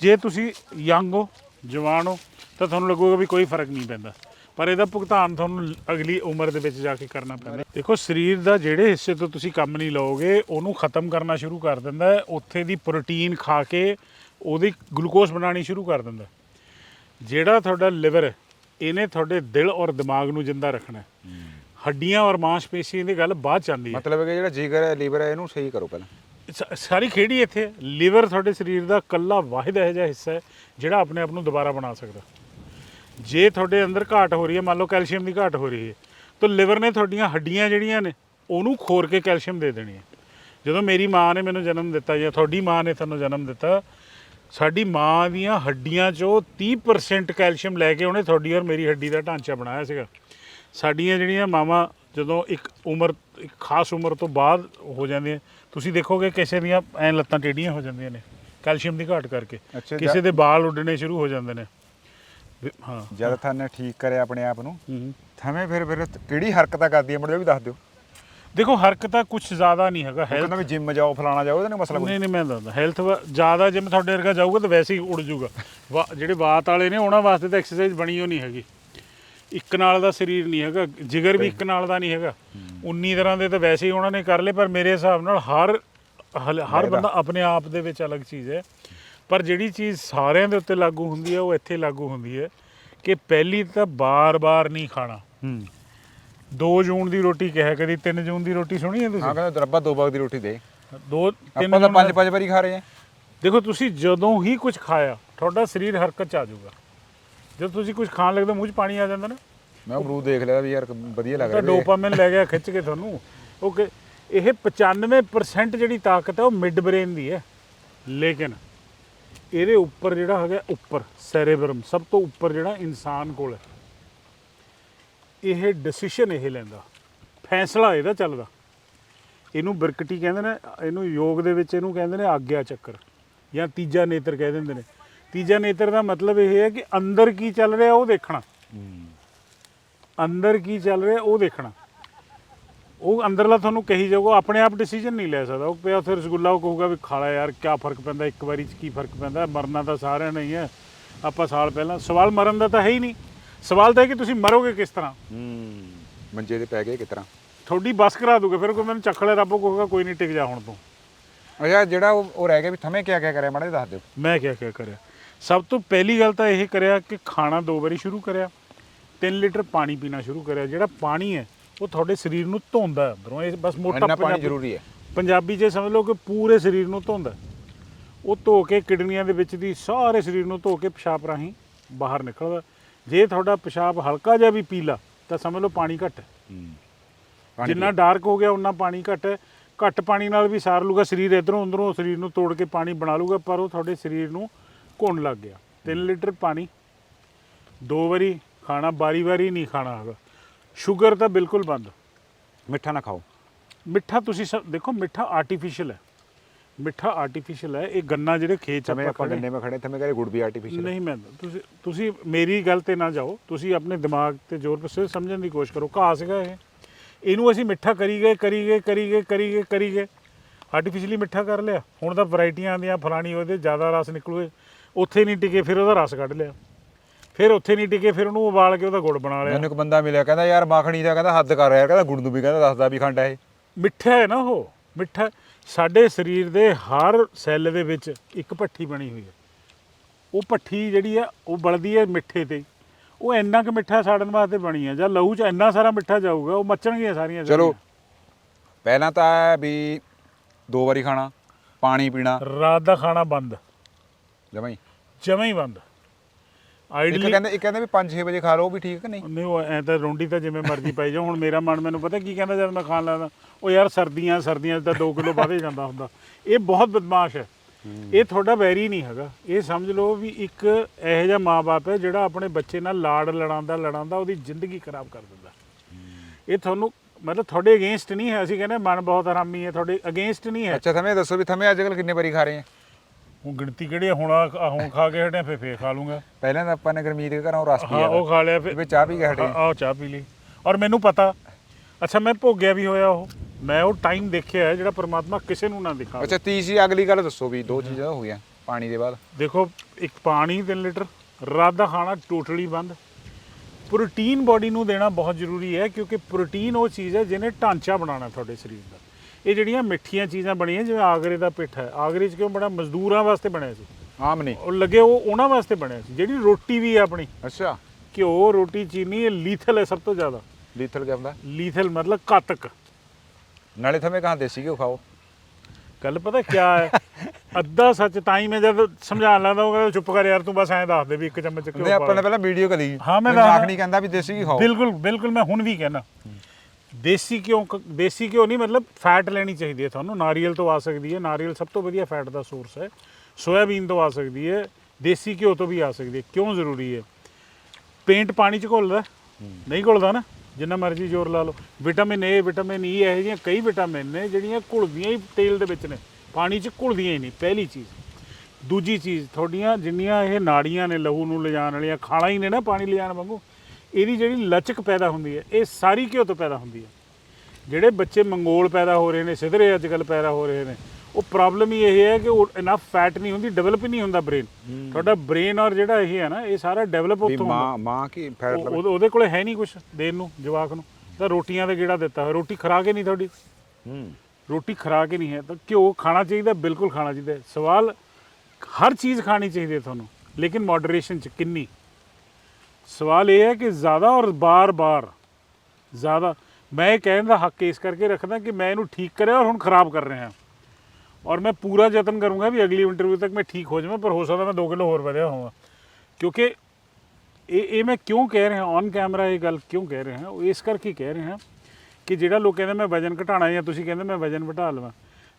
ਜੇ ਤੁਸੀਂ ਯੰਗ ਹੋ ਜਵਾਨ ਹੋ ਤਾਂ ਤੁਹਾਨੂੰ ਲੱਗੂਗਾ ਵੀ ਕੋਈ ਫ਼ਰਕ ਨਹੀਂ ਪੈਂਦਾ। ਪਰ ਇਹਦਾ ਭੁਗਤਾਨ ਤੁਹਾਨੂੰ ਅਗਲੀ ਉਮਰ ਦੇ ਵਿੱਚ ਜਾ ਕੇ ਕਰਨਾ ਪੈਂਦਾ। ਦੇਖੋ ਸਰੀਰ ਦਾ ਜਿਹੜੇ ਹਿੱਸੇ ਤੋਂ ਤੁਸੀਂ ਕੰਮ ਨਹੀਂ ਲਓਗੇ ਉਹਨੂੰ ਖਤਮ ਕਰਨਾ ਸ਼ੁਰੂ ਕਰ ਦਿੰਦਾ ਹੈ। ਉੱਥੇ ਦੀ ਪ੍ਰੋਟੀਨ ਖਾ ਕੇ ਉਹਦੀ ਗਲੂਕੋਜ਼ ਬਣਾਉਣੀ ਸ਼ੁਰੂ ਕਰ ਦਿੰਦਾ ਹੈ। ਜਿਹੜਾ ਤੁਹਾਡਾ ਲਿਵਰ ਇਹਨੇ ਤੁਹਾਡੇ ਦਿਲ ਔਰ ਦਿਮਾਗ ਨੂੰ ਜਿੰਦਾ ਰੱਖਣਾ ਹੈ। ਹੱਡੀਆਂ ਔਰ ਮਾਂਸਪੇਸ਼ੀਆਂ ਦੀ ਗੱਲ ਬਾਅਦ ਚ ਆਉਂਦੀ ਹੈ। ਮਤਲਬ ਹੈ ਕਿ ਜਿਹੜਾ ਜਿਗਰ ਹੈ ਲੀਵਰ ਹੈ ਇਹਨੂੰ ਸਹੀ ਕਰੋ ਪਹਿਲਾਂ। ਸ- ਸਾਰੀ ਖੇੜੀ ਇੱਥੇ ਲਿਵਰ ਤੁਹਾਡੇ ਸਰੀਰ ਦਾ ਕੱਲਾ ਵਾਹਿਦ ਇਹੋ ਜਿਹਾ ਹਿੱਸਾ ਹੈ, ਜਿਹੜਾ ਆਪਣੇ ਆਪ ਨੂੰ ਦੁਬਾਰਾ ਬਣਾ ਸਕਦਾ। ਜੇ ਤੁਹਾਡੇ ਅੰਦਰ ਘਾਟ ਹੋ ਰਹੀ ਹੈ, ਮੰਨ ਲਓ ਕੈਲਸ਼ੀਅਮ ਦੀ ਘਾਟ ਹੋ ਰਹੀ ਹੈ, ਤਾਂ ਲਿਵਰ ਨੇ ਤੁਹਾਡੀਆਂ ਹੱਡੀਆਂ ਜਿਹੜੀਆਂ ਨੇ, ਉਹਨੂੰ ਖੋਰ ਕੇ ਕੈਲਸ਼ੀਅਮ ਦੇ ਦੇਣੀ ਹੈ। ਜਦੋਂ ਮੇਰੀ ਮਾਂ ਨੇ ਮੈਨੂੰ ਜਨਮ ਦਿੱਤਾ ਜਾਂ ਤੁਹਾਡੀ ਮਾਂ ਨੇ ਤੁਹਾਨੂੰ ਜਨਮ ਦਿੱਤਾ, ਸਾਡੀ ਮਾਂ ਦੀਆਂ ਹੱਡੀਆਂ 'ਚੋਂ 30% ਕੈਲਸ਼ੀਅਮ ਲੈ ਕੇ ਉਹਨੇ ਤੁਹਾਡੀ ਔਰ ਮੇਰੀ ਹੱਡੀ ਦਾ ਢਾਂਚਾ ਬਣਾਇਆ ਸੀਗਾ। ਸਾਡੀਆਂ ਜਿਹੜੀਆਂ ਮਾਵਾਂ ਜਦੋਂ ਇੱਕ ਉਮਰ, ਇੱਕ ਖਾਸ ਉਮਰ ਤੋਂ ਬਾਅਦ ਹੋ ਜਾਂਦੀਆਂ ਤੁਸੀਂ ਦੇਖੋਗੇ ਕਿਸੇ ਦੀਆਂ ਐ ਲੱਤਾਂ ਟੇਢੀਆਂ ਹੋ ਜਾਂਦੀਆਂ ਨੇ ਕੈਲਸ਼ੀਅਮ ਦੀ ਘਾਟ ਕਰਕੇ। ਅੱਛਾ, ਕਿਸੇ ਦੇ ਵਾਲ ਉੱਡਣੇ ਸ਼ੁਰੂ ਹੋ ਜਾਂਦੇ ਨੇ। ਵੀ- ਹਾਂ। ਜਦ ਥਾਨੇ ਠੀਕ ਕਰਿਆ ਆਪਣੇ ਆਪ ਨੂੰ ਹੂੰ। ਥਵੇਂ ਫਿਰ ਫਿਰ ਕਿਹੜੀ ਹਰਕਤਾਂ ਕਰਦੀ ਹੈ ਮੁੰਡੇ ਵੀ ਦੱਸ ਦਿਓ। ਦੇਖੋ ਹਰਕਤ ਕੁਝ ਜ਼ਿਆਦਾ ਨਹੀਂ ਹੈਗਾ ਉਹ ਹੈਲਥ ਕਹਿੰਦਾ ਵੀ ਜਿੰਮ ਜਾਓ ਫਲਾਣਾ ਜਾਓ ਉਹਦਾ ਨਹੀਂ ਮਸਲਾ ਕੋਈ ਨਹੀਂ ਨਹੀਂ। ਮੈਂ ਦੱਸਦਾ ਹੈਲਥ ਜ਼ਿਆਦਾ ਜਿਮ ਤੁਹਾਡੇ ਵਰਗਾ ਜਾਊਗਾ ਤਾਂ ਵੈਸੇ ਹੀ ਉੜ ਜਾਊਗਾ। ਵਾ- ਜਿਹੜੇ ਬਾਤ ਵਾਲੇ ਨੇ ਉਹਨਾਂ ਵਾਸਤੇ ਤਾਂ ਐਕਸਰਸਾਈਜ਼ ਬਣੀ ਹੋ ਨਹੀਂ ਹੈਗੀ। ਇੱਕ ਨਾਲ ਦਾ ਸਰੀਰ ਨਹੀਂ ਹੈਗਾ ਜਿਗਰ ਵੀ ਇੱਕ ਨਾਲ ਦਾ ਨਹੀਂ ਹੈਗਾ। 19 ਤਰ੍ਹਾਂ ਦੇ ਤਾਂ ਵੈਸੇ ਹੀ ਉਹਨਾਂ ਨੇ ਕਰ ਲਏ ਪਰ ਮੇਰੇ ਹਿਸਾਬ ਨਾਲ ਹਰ ਹਲ- ਹਰ ਬੰਦਾ ਆਪਣੇ ਆਪ ਦੇ ਵਿੱਚ ਅਲੱਗ ਚੀਜ਼ ਹੈ। ਪਰ ਜਿਹੜੀ ਚੀਜ਼ ਸਾਰਿਆਂ ਦੇ ਉੱਤੇ ਲਾਗੂ ਹੁੰਦੀ ਹੈ ਉਹ ਇੱਥੇ ਲਾਗੂ ਹੁੰਦੀ ਹੈ ਕਿ ਪਹਿਲੀ ਤਾਂ ਬਾਰ-ਬਾਰ ਨਹੀਂ ਖਾਣਾ। ਹੂੰ। 2 ਜੂਨ ਦੀ ਰੋਟੀ ਕਿਹਾ ਕਦੀ 3 ਜੂਨ ਦੀ ਰੋਟੀ ਸੁਣੀ ਹੈ ਹਾਂ ਤੁਸੀਂ ਕਹਿੰਦਾ ਰੱਬਾ ਦੋ ਵਕਤ ਦੀ ਰੋਟੀ ਦੇ। ਦੋ ਤਿੰਨ ਆਪਾਂ ਤਾਂ ਜੂਨ ਪੰਜ ਪੰਜ ਵਾਰੀ ਖਾ ਰਹੇ ਆ ਦੇਖੋ ਤੁਸੀਂ ਜਦੋਂ ਹੀ ਕੁਝ ਖਾਇਆ ਤੁਹਾਡਾ ਸਰੀਰ ਹਰਕਤ ਚ ਆ ਜਾਊਗਾ। ਜਦੋਂ ਤੁਸੀਂ ਕੁਝ ਖਾਣ ਲੱਗਦੇ ਮੂੰਹ 'ਚ ਪਾਣੀ ਆ ਜਾਂਦਾ ਨਾ। ਮੈਂ ਅਮਰੂਦ ਦੇਖ ਲਿਆ ਵੀ ਯਾਰ ਵਧੀਆ ਲੱਗ ਤਾਂ ਰਿਹਾ ਡੋਪਾਮਾਈਨ ਲੈ ਗਿਆ ਖਿੱਚ ਕੇ ਤੁਹਾਨੂੰ। ਓਕੇ ਇਹ 95% ਜਿਹੜੀ ਤਾਕਤ ਹੈ ਉਹ ਮਿਡ ਬ੍ਰੇਨ ਦੀ ਹੈ। ਲੇਕਿਨ ਇਹਦੇ ਉੱਪਰ ਜਿਹੜਾ ਹੈਗਾ ਉੱਪਰ ਸੈਰੇਬਰਮ ਸਭ ਤੋਂ ਉੱਪਰ ਜਿਹੜਾ ਇਨਸਾਨ ਕੋਲ ਹੈ ਇਹ ਡਿਸੀਸ਼ਨ ਇਹ ਲੈਂਦਾ। ਫੈਸਲਾ ਇਹਦਾ ਚੱਲਦਾ। ਇਹਨੂੰ ਬਿਰਕਟੀ ਕਹਿੰਦੇ ਨੇ ਇਹਨੂੰ ਯੋਗ ਦੇ ਵਿੱਚ ਇਹਨੂੰ ਕਹਿੰਦੇ ਨੇ ਆਗਿਆ ਚੱਕਰ ਜਾਂ ਤੀਜਾ ਨੇਤਰ ਕਹਿ ਦਿੰਦੇ ਨੇ। ਤੀਜਾ ਨੇਤਰ ਦਾ ਮਤਲਬ ਇਹ ਹੈ ਕਿ ਅੰਦਰ ਕੀ ਚੱਲ ਰਿਹਾ ਉਹ ਦੇਖਣਾ। ਅੰਦਰ ਕੀ ਚੱਲ ਰਿਹਾ ਉਹ ਦੇਖਣਾ। ਉਹ ਅੰਦਰਲਾ ਤੁਹਾਨੂੰ ਕਹੀ ਜਾਊਗਾ ਆਪਣੇ ਆਪ ਡਿਸੀਜਨ ਨਹੀਂ ਲੈ ਸਕਦਾ। ਉਹ ਪਿਆ ਫਿਰ ਰਸਗੁੱਲਾ ਉਹ ਕਹੂਗਾ ਵੀ ਖਾ ਲੈ ਯਾਰ ਕੀ ਫ਼ਰਕ ਪੈਂਦਾ ਇੱਕ ਵਾਰੀ ਚ ਕੀ ਫ਼ਰਕ ਪੈਂਦਾ ਮਰਨਾ ਤਾਂ ਸਾਰਿਆਂ ਨੇ ਹੀ ਹੈ ਆਪਾਂ ਸਾਲ ਪਹਿਲਾਂ। ਸਵਾਲ ਮਰਨ ਦਾ ਤਾਂ ਹੈ ਹੀ ਨਹੀਂ। ਸਵਾਲ ਤਾਂ ਹੈ ਕਿ ਤੁਸੀਂ ਮਰੋਗੇ ਕਿਸ ਤਰ੍ਹਾਂ? ਹੂੰ ਮੰਜੇ ਤੇ ਪੈ ਗਏ ਕਿਸ ਤਰ੍ਹਾਂ? ਤੁਹਾਡੀ ਬੱਸ ਕਰਾ ਦੂਗਾ ਫਿਰ ਕੋਈ ਮੈਨੂੰ ਚੱਕ ਲੈ ਰੱਬ ਕਹੂਗਾ ਕੋਈ ਨਹੀਂ ਟਿਕ ਜਾ ਹੁਣ ਤੂੰ। ਅੱਛਾ ਜਿਹੜਾ ਉਹ ਉਹ ਰਹਿ ਗਿਆ ਵੀ ਥਮੇ ਕਿਆ ਕਿਆ ਕਰਿਆ ਮਾੜੇ ਦੱਸ ਦਿਓ। ਮੈਂ ਕਿਆ ਕਿਆ ਕਰਿਆ। ਸਭ ਤੋਂ ਪਹਿਲੀ ਗੱਲ ਤਾਂ ਇਹ ਕਰਿਆ ਕਿ ਖਾਣਾ ਦੋ ਵਾਰੀ ਸ਼ੁਰੂ ਕਰਿਆ। 3 ਲੀਟਰ ਪਾਣੀ ਪੀਣਾ ਸ਼ੁਰੂ ਕਰਿਆ। ਜਿਹੜਾ ਪਾਣੀ ਹੈ ਉਹ ਤੁਹਾਡੇ ਸਰੀਰ ਨੂੰ ਧੋਂਦਾ ਅੰਦਰੋਂ। ਇਹ ਬਸ ਮੋਟਾ ਇੰਨਾ ਪਾਣੀ ਪੰਜਾਬੀ- ਜ਼ਰੂਰੀ ਹੈ। ਪੰਜਾਬੀ 'ਚ ਸਮਝ ਲਓ ਕਿ ਪੂਰੇ ਸਰੀਰ ਨੂੰ ਧੋਂਦਾ। ਉਹ ਧੋ ਕੇ ਕਿਡਨੀਆਂ ਦੇ ਵਿੱਚ ਦੀ ਸਾਰੇ ਸਰੀਰ ਨੂੰ ਧੋ ਕੇ ਪਿਸ਼ਾਬ ਰਾਹੀਂ ਬਾਹਰ ਨਿਕਲਦਾ ਜੇ ਤੁਹਾਡਾ ਪਿਸ਼ਾਬ ਹਲਕਾ ਜਿਹਾ ਵੀ ਪੀਲਾ ਤਾਂ ਸਮਝ ਲਓ ਪਾਣੀ ਘੱਟ ਹੈ। ਪਾਣੀ ਜਿੰਨਾ ਡਾਰਕ ਹੋ ਗਿਆ ਉਨਾ ਪਾਣੀ ਘੱਟ ਹੈ। ਘੱਟ ਪਾਣੀ ਨਾਲ ਵੀ ਸਾਰ ਲੂਗਾ ਸਰੀਰ ਇਧਰੋਂ ਅੰਦਰੋਂ ਸਰੀਰ ਨੂੰ ਤੋੜ ਕੇ ਪਾਣੀ ਬਣਾ ਲੂਗਾ ਪਰ ਉਹ ਤੁਹਾਡੇ ਸਰੀਰ ਨੂੰ ਘੁੰਨ ਲੱਗ ਗਿਆ। 3 ਲੀਟਰ ਪਾਣੀ। ਦੋ ਵਾਰੀ ਖਾਣਾ ਬਾਰੀ-ਬਾਰੀ ਨਹੀਂ ਖਾਣਾ ਹੈਗਾ। ਸ਼ੂਗਰ ਤਾਂ ਬਿਲਕੁਲ ਬੰਦ। ਮਿੱਠਾ ਨਾ ਖਾਓ। ਮਿੱਠਾ ਤੁਸੀਂ ਸਭ ਦੇਖੋ ਮਿੱਠਾ ਆਰਟੀਫੀਸ਼ੀਅਲ ਹੈ। ਮਿੱਠਾ ਆਰਟੀਫੀਸ਼ੀਅਲ ਹੈ ਇਹ ਗੰਨਾ ਜਿਹੜੇ ਖੇਤ ਚ ਜਿਵੇਂ ਆਪਾਂ ਗੰਨੇ ਮੈਂ ਖੜੇ ਥਮੇ ਕਰੇ ਗੁੜ ਵੀ ਆਰਟੀਫੀਸ਼ੀਅਲ ਨਹੀਂ ਮੈਂ ਤੁਸੀਂ ਤੁਸੀਂ ਮੇਰੀ ਗੱਲ ਤੇ ਨਾ ਜਾਓ। ਤੁਸੀਂ ਆਪਣੇ ਦਿਮਾਗ ਤੇ ਜ਼ੋਰ ਪਸੇ ਸਮਝਣ ਦੀ ਕੋਸ਼ਿਸ਼ ਕਰੋ। ਘਾਹ ਸੀਗਾ ਇਹ। ਇਹਨੂੰ ਅਸੀਂ ਮਿੱਠਾ ਕਰੀ ਗਏ ਕਰੀ ਗਏ ਕਰੀ ਗਏ ਕਰੀ ਗਏ ਕਰੀ ਗਏ। ਆਰਟੀਫੀਸ਼ੀਅਲੀ ਮਿੱਠਾ ਕਰ ਲਿਆ। ਹੁਣ ਤਾਂ ਵੈਰਾਈਟੀਆਂ ਆਉਂਦੀਆਂ ਫਲਾਣੀ ਉਹਦੇ ਜ਼ਿਆਦਾ ਰਸ ਨਿਕਲੂਏ। ਉੱਥੇ ਨਹੀਂ ਟਿਕੇ ਫਿਰ ਉਹਦਾ ਰਸ ਕੱਢ ਲਿਆ। ਫਿਰ ਉੱਥੇ ਨਹੀਂ ਟਿਕੇ ਫਿਰ ਉਹਨੂੰ ਉਬਾਲ ਕੇ ਉਹਦਾ ਗੁੜ ਬਣਾ ਲਿਆ। ਮੈਨੂੰ ਇੱਕ ਬੰਦਾ ਮਿਲਿਆ ਕਹਿੰਦਾ ਯਾਰ ਮਾਖਣੀ ਦਾ ਕਹਿੰਦਾ ਹੱਦ ਕਰ ਯਾਰ ਕਹਿੰਦਾ ਗੁੜ ਨੂੰ ਵੀ ਕਹਿੰਦਾ ਦੱਸਦਾ ਵੀ ਖੰਡ ਹੈ ਇਹ। ਮਿੱਠਾ ਹੈ ਨਾ ਉਹ ਮਿੱਠਾ ਸਾਡੇ ਸਰੀਰ ਦੇ ਹਰ ਸੈੱਲ ਦੇ ਵਿੱਚ ਇੱਕ ਭੱਠੀ ਬਣੀ ਹੋਈ ਹੈ। ਉਹ ਭੱਠੀ ਜਿਹੜੀ ਹੈ ਉਹ ਬਲਦੀ ਹੈ ਮਿੱਠੇ ਤੇ। ਉਹ ਇੰਨਾ ਕੁ ਮਿੱਠਾ ਸਾੜਨ ਵਾਸਤੇ ਬਣੀ ਹੈ। ਜਾਂ ਲਹੂ 'ਚ ਇੰਨਾ ਸਾਰਾ ਮਿੱਠਾ ਜਾਊਗਾ ਉਹ ਮੱਚਣਗੀਆਂ ਸਾਰੀਆਂ ਚਲੋ। ਪਹਿਲਾਂ ਤਾਂ ਹੈ ਵੀ ਦੋ ਵਾਰੀ ਖਾਣਾ ਪਾਣੀ ਪੀਣਾ। ਰਾਤ ਦਾ ਖਾਣਾ ਬੰਦ। ਜਮਾਂ ਹੀ। ਜਮਾਂ ਹੀ ਬੰਦ। ਇੱਕ ਆਈਡਲੀ ਕਹਿੰਦੇ ਇੱਕ ਕਹਿੰਦੇ ਵੀ 5-6 ਵਜੇ ਖਾ ਲਓ ਉਹ ਵੀ ਠੀਕ ਹੈ ਕਿ ਨਹੀਂ? ਨਹੀਂ ਉਹ ਐ ਤਾਂ ਰੋਂਡੀ ਤਾਂ ਜਿਵੇਂ ਮਰਜ਼ੀ ਪਾਈ ਜਾ ਹੁਣ ਮੇਰਾ ਮਨ ਮੈਨੂੰ ਪਤਾ ਕੀ ਕਹਿੰਦਾ ਜਦ ਮੈਂ ਖਾਣ ਲੱਗਦਾ ਉਹ ਯਾਰ ਸਰਦੀਆਂ ਸਰਦੀਆਂ 'ਚ ਤਾਂ 2 ਕਿਲੋ ਵਧੇ ਜਾਂਦਾ ਹੁੰਦਾ। ਇਹ ਬਹੁਤ ਬਦਮਾਸ਼ ਹੈ। ਇਹ ਤੁਹਾਡਾ ਵੈਰੀ ਨਹੀਂ ਹੈਗਾ। ਇਹ ਸਮਝ ਲਓ ਵੀ ਇੱਕ ਇਹੋ ਜਿਹਾ ਮਾਪੇ ਹੈ ਜਿਹੜਾ ਆਪਣੇ ਬੱਚੇ ਨਾਲ ਲਾੜ ਲੜਾਉਂਦਾ ਲੜਾਉਂਦਾ ਉਹਦੀ ਜ਼ਿੰਦਗੀ ਖਰਾਬ ਕਰ ਦਿੰਦਾ। ਇਹ ਤੁਹਾਨੂੰ ਮਤਲਬ ਤੁਹਾਡੇ ਅਗੇਂਸਟ ਨਹੀਂ ਹੈ ਅਸੀਂ ਕਹਿੰਦੇ ਮਨ ਬਹੁਤ ਆਰਾਮੀ ਹੈ ਤੁਹਾਡੇ ਅਗੇਂਸਟ ਨਹੀਂ ਹੈ। ਅੱਛਾ ਥਮੇ ਦੱਸੋ ਵੀ ਥਮੇ ਅੱਜ ਕੱਲ ਕਿੰਨੇ ਵਾਰੀ ਖਾ ਰਹੇ ਆ ਹੁਣ ਗਿਣਤੀ ਕਿਹੜੀ ਹੈ? ਹੁਣ ਆਹ ਹੁਣ ਖਾ ਕੇ ਹਟਿਆ ਫੇਰ ਫੇਰ ਖਾ ਲੂੰਗਾ। ਪਹਿਲਾਂ ਤਾਂ ਆਪਾਂ ਨੇ ਗਰਮੀਤ ਦੇ ਘਰੋਂ ਰਸ ਹਾਂ ਪੀਆ ਉਹ ਖਾ ਲਿਆ ਫਿਰ ਵੀ ਚਾਹ ਪੀ ਕੇ ਹਟੇ। ਆਹ ਚਾਹ ਪੀ ਲਈ। ਔਰ ਮੈਨੂੰ ਪਤਾ ਅੱਛਾ ਮੈਂ ਭੋਗਿਆ ਵੀ ਹੋਇਆ ਉਹ। ਮੈਂ ਉਹ ਟਾਈਮ ਦੇਖਿਆ ਹੈ ਜਿਹੜਾ ਪ੍ਰਮਾਤਮਾ ਕਿਸੇ ਨੂੰ ਨਾ ਦਿਖਾਵੇ। ਅੱਛਾ ਤੀਸਰੀ ਅਗਲੀ ਗੱਲ ਦੱਸੋ ਵੀ ਦੋ ਚੀਜ਼ਾਂ ਹੋ ਗਈਆਂ ਪਾਣੀ ਦੇ ਬਾਅਦ। ਦੇਖੋ ਇੱਕ ਪਾਣੀ 3 ਲੀਟਰ ਰਾਤ ਦਾ ਖਾਣਾ ਟੋਟਲੀ ਬੰਦ। ਪ੍ਰੋਟੀਨ ਬਾਡੀ ਨੂੰ ਦੇਣਾ ਬਹੁਤ ਜ਼ਰੂਰੀ ਹੈ ਕਿਉਂਕਿ ਪ੍ਰੋਟੀਨ ਉਹ ਚੀਜ਼ ਹੈ ਜਿਹਨੇ ਢਾਂਚਾ ਬਣਾਉਣਾ ਤੁਹਾਡੇ ਸਰੀਰ ਦਾ। ਇਹ ਜਿਹੜੀਆਂ ਮਿੱਠੀਆਂ ਚੀਜ਼ਾਂ ਬਣੀਆਂ ਜਿਵੇਂ ਆਗਰੇ ਦਾ ਪਿੱਠ ਹੈ। ਆਗਰੇ 'ਚ ਕਿਉਂ ਬੜਾ ਮਜ਼ਦੂਰਾਂ ਵਾਸਤੇ ਬਣਿਆ ਸੀ? ਆਮ ਨਹੀਂ। ਉਹ ਲੱਗੇ ਉਹ ਉਹਨਾਂ ਵਾਸਤੇ ਬਣਿਆ ਸੀ। ਜਿਹੜੀ ਰੋਟੀ ਵੀ ਹੈ ਆਪਣੀ। ਅੱਛਾ। ਘਿਓ ਰੋਟੀ ਚੀਨੀ ਇਹ ਲੀਥਲ ਹੈ ਸਭ ਤੋਂ ਜ਼ਿਆਦਾ। ਲੀਥਲ ਕਿਆ ਹੁੰਦਾ? ਲੀਥਲ ਮਤਲਬ ਘਾਤਕ। ਨਾਲੇ ਥਮੇ ਕਹਾਂ ਦੇਸੀ ਘਿਓ ਖਾਓ। ਗੱਲ ਪਤਾ ਕਿਆ ਹੈ? ਅੱਧਾ ਸੱਚ ਤਾਂ ਹੀ ਮੈਂ ਜਦ ਸਮਝਾਉਣ ਲੱਗਦਾ ਉਹ ਕਹਿੰਦਾ ਚੁੱਪ ਕਰ ਯਾਰ ਤੂੰ ਬਸ ਐਂ ਦੱਸ ਦੇ ਵੀ ਇੱਕ ਚਮਚ ਨਹੀਂ ਘਿਓ ਆਪਾਂ ਨੇ ਪਹਿਲਾਂ ਵੀਡੀਓ ਕਰੀ। ਹਾਂ, ਮੈਂ ਦੱਸਦਾ। ਆਖਣੀ ਕਹਿੰਦਾ ਵੀ ਦੇਸੀ ਖਾਓ। ਬਿਲਕੁਲ ਬਿਲਕੁਲ ਮੈਂ ਹੁਣ ਵੀ ਕਹਿਣਾ ਦੇਸੀ ਘਿਓ ਕ- ਦੇਸੀ ਘਿਓ ਨਹੀਂ, ਮਤਲਬ ਫੈਟ ਲੈਣੀ ਚਾਹੀਦੀ ਹੈ ਤੁਹਾਨੂੰ। ਨਾਰੀਅਲ ਤੋਂ ਆ ਸਕਦੀ ਹੈ। ਨਾਰੀਅਲ ਸਭ ਤੋਂ ਵਧੀਆ ਫੈਟ ਦਾ ਸੋਰਸ ਹੈ। ਸੋਇਆਬੀਨ ਤੋਂ ਆ ਸਕਦੀ ਹੈ। ਦੇਸੀ ਘਿਓ ਤੋਂ ਵੀ ਆ ਸਕਦੀ ਹੈ। ਕਿਉਂ ਜ਼ਰੂਰੀ ਹੈ? ਪੇਂਟ ਪਾਣੀ ਚ ਘੁਲਦਾ। ਨਹੀਂ ਘੁਲਦਾ ਨਾ। ਜਿੰਨਾ ਮਰਜ਼ੀ ਜ਼ੋਰ ਲਾ ਲਓ। ਵਿਟਾਮਿਨ ਏ ਵਿਟਾਮਿਨ ਈ ਇਹੋ ਜਿਹੀਆਂ ਕਈ ਵਿਟਾਮਿਨ ਨੇ ਜਿਹੜੀਆਂ ਘੁਲਦੀਆਂ ਹੀ ਤੇਲ ਦੇ ਵਿੱਚ ਨੇ। ਪਾਣੀ 'ਚ ਘੁਲਦੀਆਂ ਹੀ ਨਹੀਂ। ਪਹਿਲੀ ਚੀਜ਼। ਦੂਜੀ ਚੀਜ਼, ਤੁਹਾਡੀਆਂ ਜਿੰਨੀਆਂ ਇਹ ਨਾੜੀਆਂ ਨੇ, ਲਹੂ ਨੂੰ ਲਿਜਾਣ ਵਾਲੀਆਂ ਖਾਣਾ ਹੀ ਨੇ ਨਾ ਪਾਣੀ ਲਿਜਾਣ ਵਾਂਗੂ ਇਹਦੀ ਜਿਹੜੀ ਲਚਕ ਪੈਦਾ ਹੁੰਦੀ ਹੈ ਇਹ ਸਾਰੀ ਘਿਓ ਤੋਂ ਪੈਦਾ ਹੁੰਦੀ ਹੈ। ਜਿਹੜੇ ਬੱਚੇ ਮੰਗੋਲ ਪੈਦਾ ਹੋ ਰਹੇ ਨੇ ਸਿਧਰੇ ਅੱਜ ਕੱਲ ਪੈਦਾ ਹੋ ਰਹੇ ਨੇ ਉਹ ਪ੍ਰੋਬਲਮ ਹੀ ਇਹ ਹੈ ਕਿ ਉਹ ਇਨਫ ਫੈਟ ਨਹੀਂ ਹੁੰਦੀ ਡਿਵੈਲਪ ਨਹੀਂ ਹੁੰਦਾ ਬ੍ਰੇਨ ਤੁਹਾਡਾ ਬ੍ਰੇਨ ਔਰ ਜਿਹੜਾ ਇਹ ਹੈ ਨਾ ਇਹ ਸਾਰਾ ਡਿਵੈਲਪ ਉੱਥੋਂ ਮਾਂ ਮਾਂ ਕੀ ਫੈਟ ਉਹ- ਉਹਦੇ ਕੋਲੇ ਹੈ ਨਹੀਂ ਕੁਝ ਦੇਣ ਨੂੰ ਜਵਾਕ ਨੂੰ। ਤਾਂ ਰੋਟੀਆਂ ਦਾ ਗੇੜਾ ਦਿੱਤਾ ਰੋਟੀ ਖਰਾਕ ਹੀ ਨਹੀਂ ਤੁਹਾਡੀ? ਹੂੰ। ਰੋਟੀ ਖਰਾਕ ਹੀ ਨਹੀਂ ਹੈ ਤਾਂ ਘਿਓ ਖਾਣਾ ਚਾਹੀਦਾ ਬਿਲਕੁਲ ਖਾਣਾ ਚਾਹੀਦਾ। ਹੈ। ਸਵਾਲ ਹਰ ਚੀਜ਼ ਖਾਣੀ ਚਾਹੀਦੀ ਹੈ ਤੁਹਾਨੂੰ ਲੇਕਿਨ ਮੋਡਰੇਸ਼ਨ ਚ ਕਿੰਨੀ? ਸਵਾਲ ਇਹ ਹੈ ਕਿ ਜ਼ਿਆਦਾ ਔਰ ਬਾਰ-ਬਾਰ ਜ਼ਿਆਦਾ, ਮੈਂ ਇਹ ਕਹਿਣ ਦਾ ਹੱਕ ਇਸ ਕਰਕੇ ਰੱਖਦਾ ਕਿ ਮੈਂ ਇਹਨੂੰ ਠੀਕ ਕਰਿਆ ਔਰ ਹੁਣ ਖਰਾਬ ਕਰ ਰਿਹਾ। ਔਰ ਮੈਂ ਪੂਰਾ ਯਤਨ ਕਰੂੰਗਾ ਵੀ ਅਗਲੀ ਇੰਟਰਵਿਊ ਤੱਕ ਮੈਂ ਠੀਕ ਹੋ ਜਾਵਾਂ, ਪਰ ਹੋ ਸਕਦਾ ਮੈਂ 2 ਕਿਲੋ ਹੋਰ ਵਧਿਆ ਹੋਵਾਂ। ਕਿਉਂਕਿ ਇਹ ਇਹ ਮੈਂ ਕਿਉਂ ਕਹਿ ਰਿਹਾ ਔਨ ਕੈਮਰਾ ਇਹ ਗੱਲ ਕਿਉਂ ਕਹਿ ਰਿਹਾ, ਉਹ ਇਸ ਕਰਕੇ ਕਹਿ ਰਿਹਾ ਕਿ ਜਿਹੜਾ ਲੋਕ ਕਹਿੰਦੇ ਮੈਂ ਵਜਨ ਘਟਾਣਾ ਜਾਂ ਤੁਸੀਂ ਕਹਿੰਦੇ ਮੈਂ ਵਜਨ ਘਟਾ ਲਵਾਂ,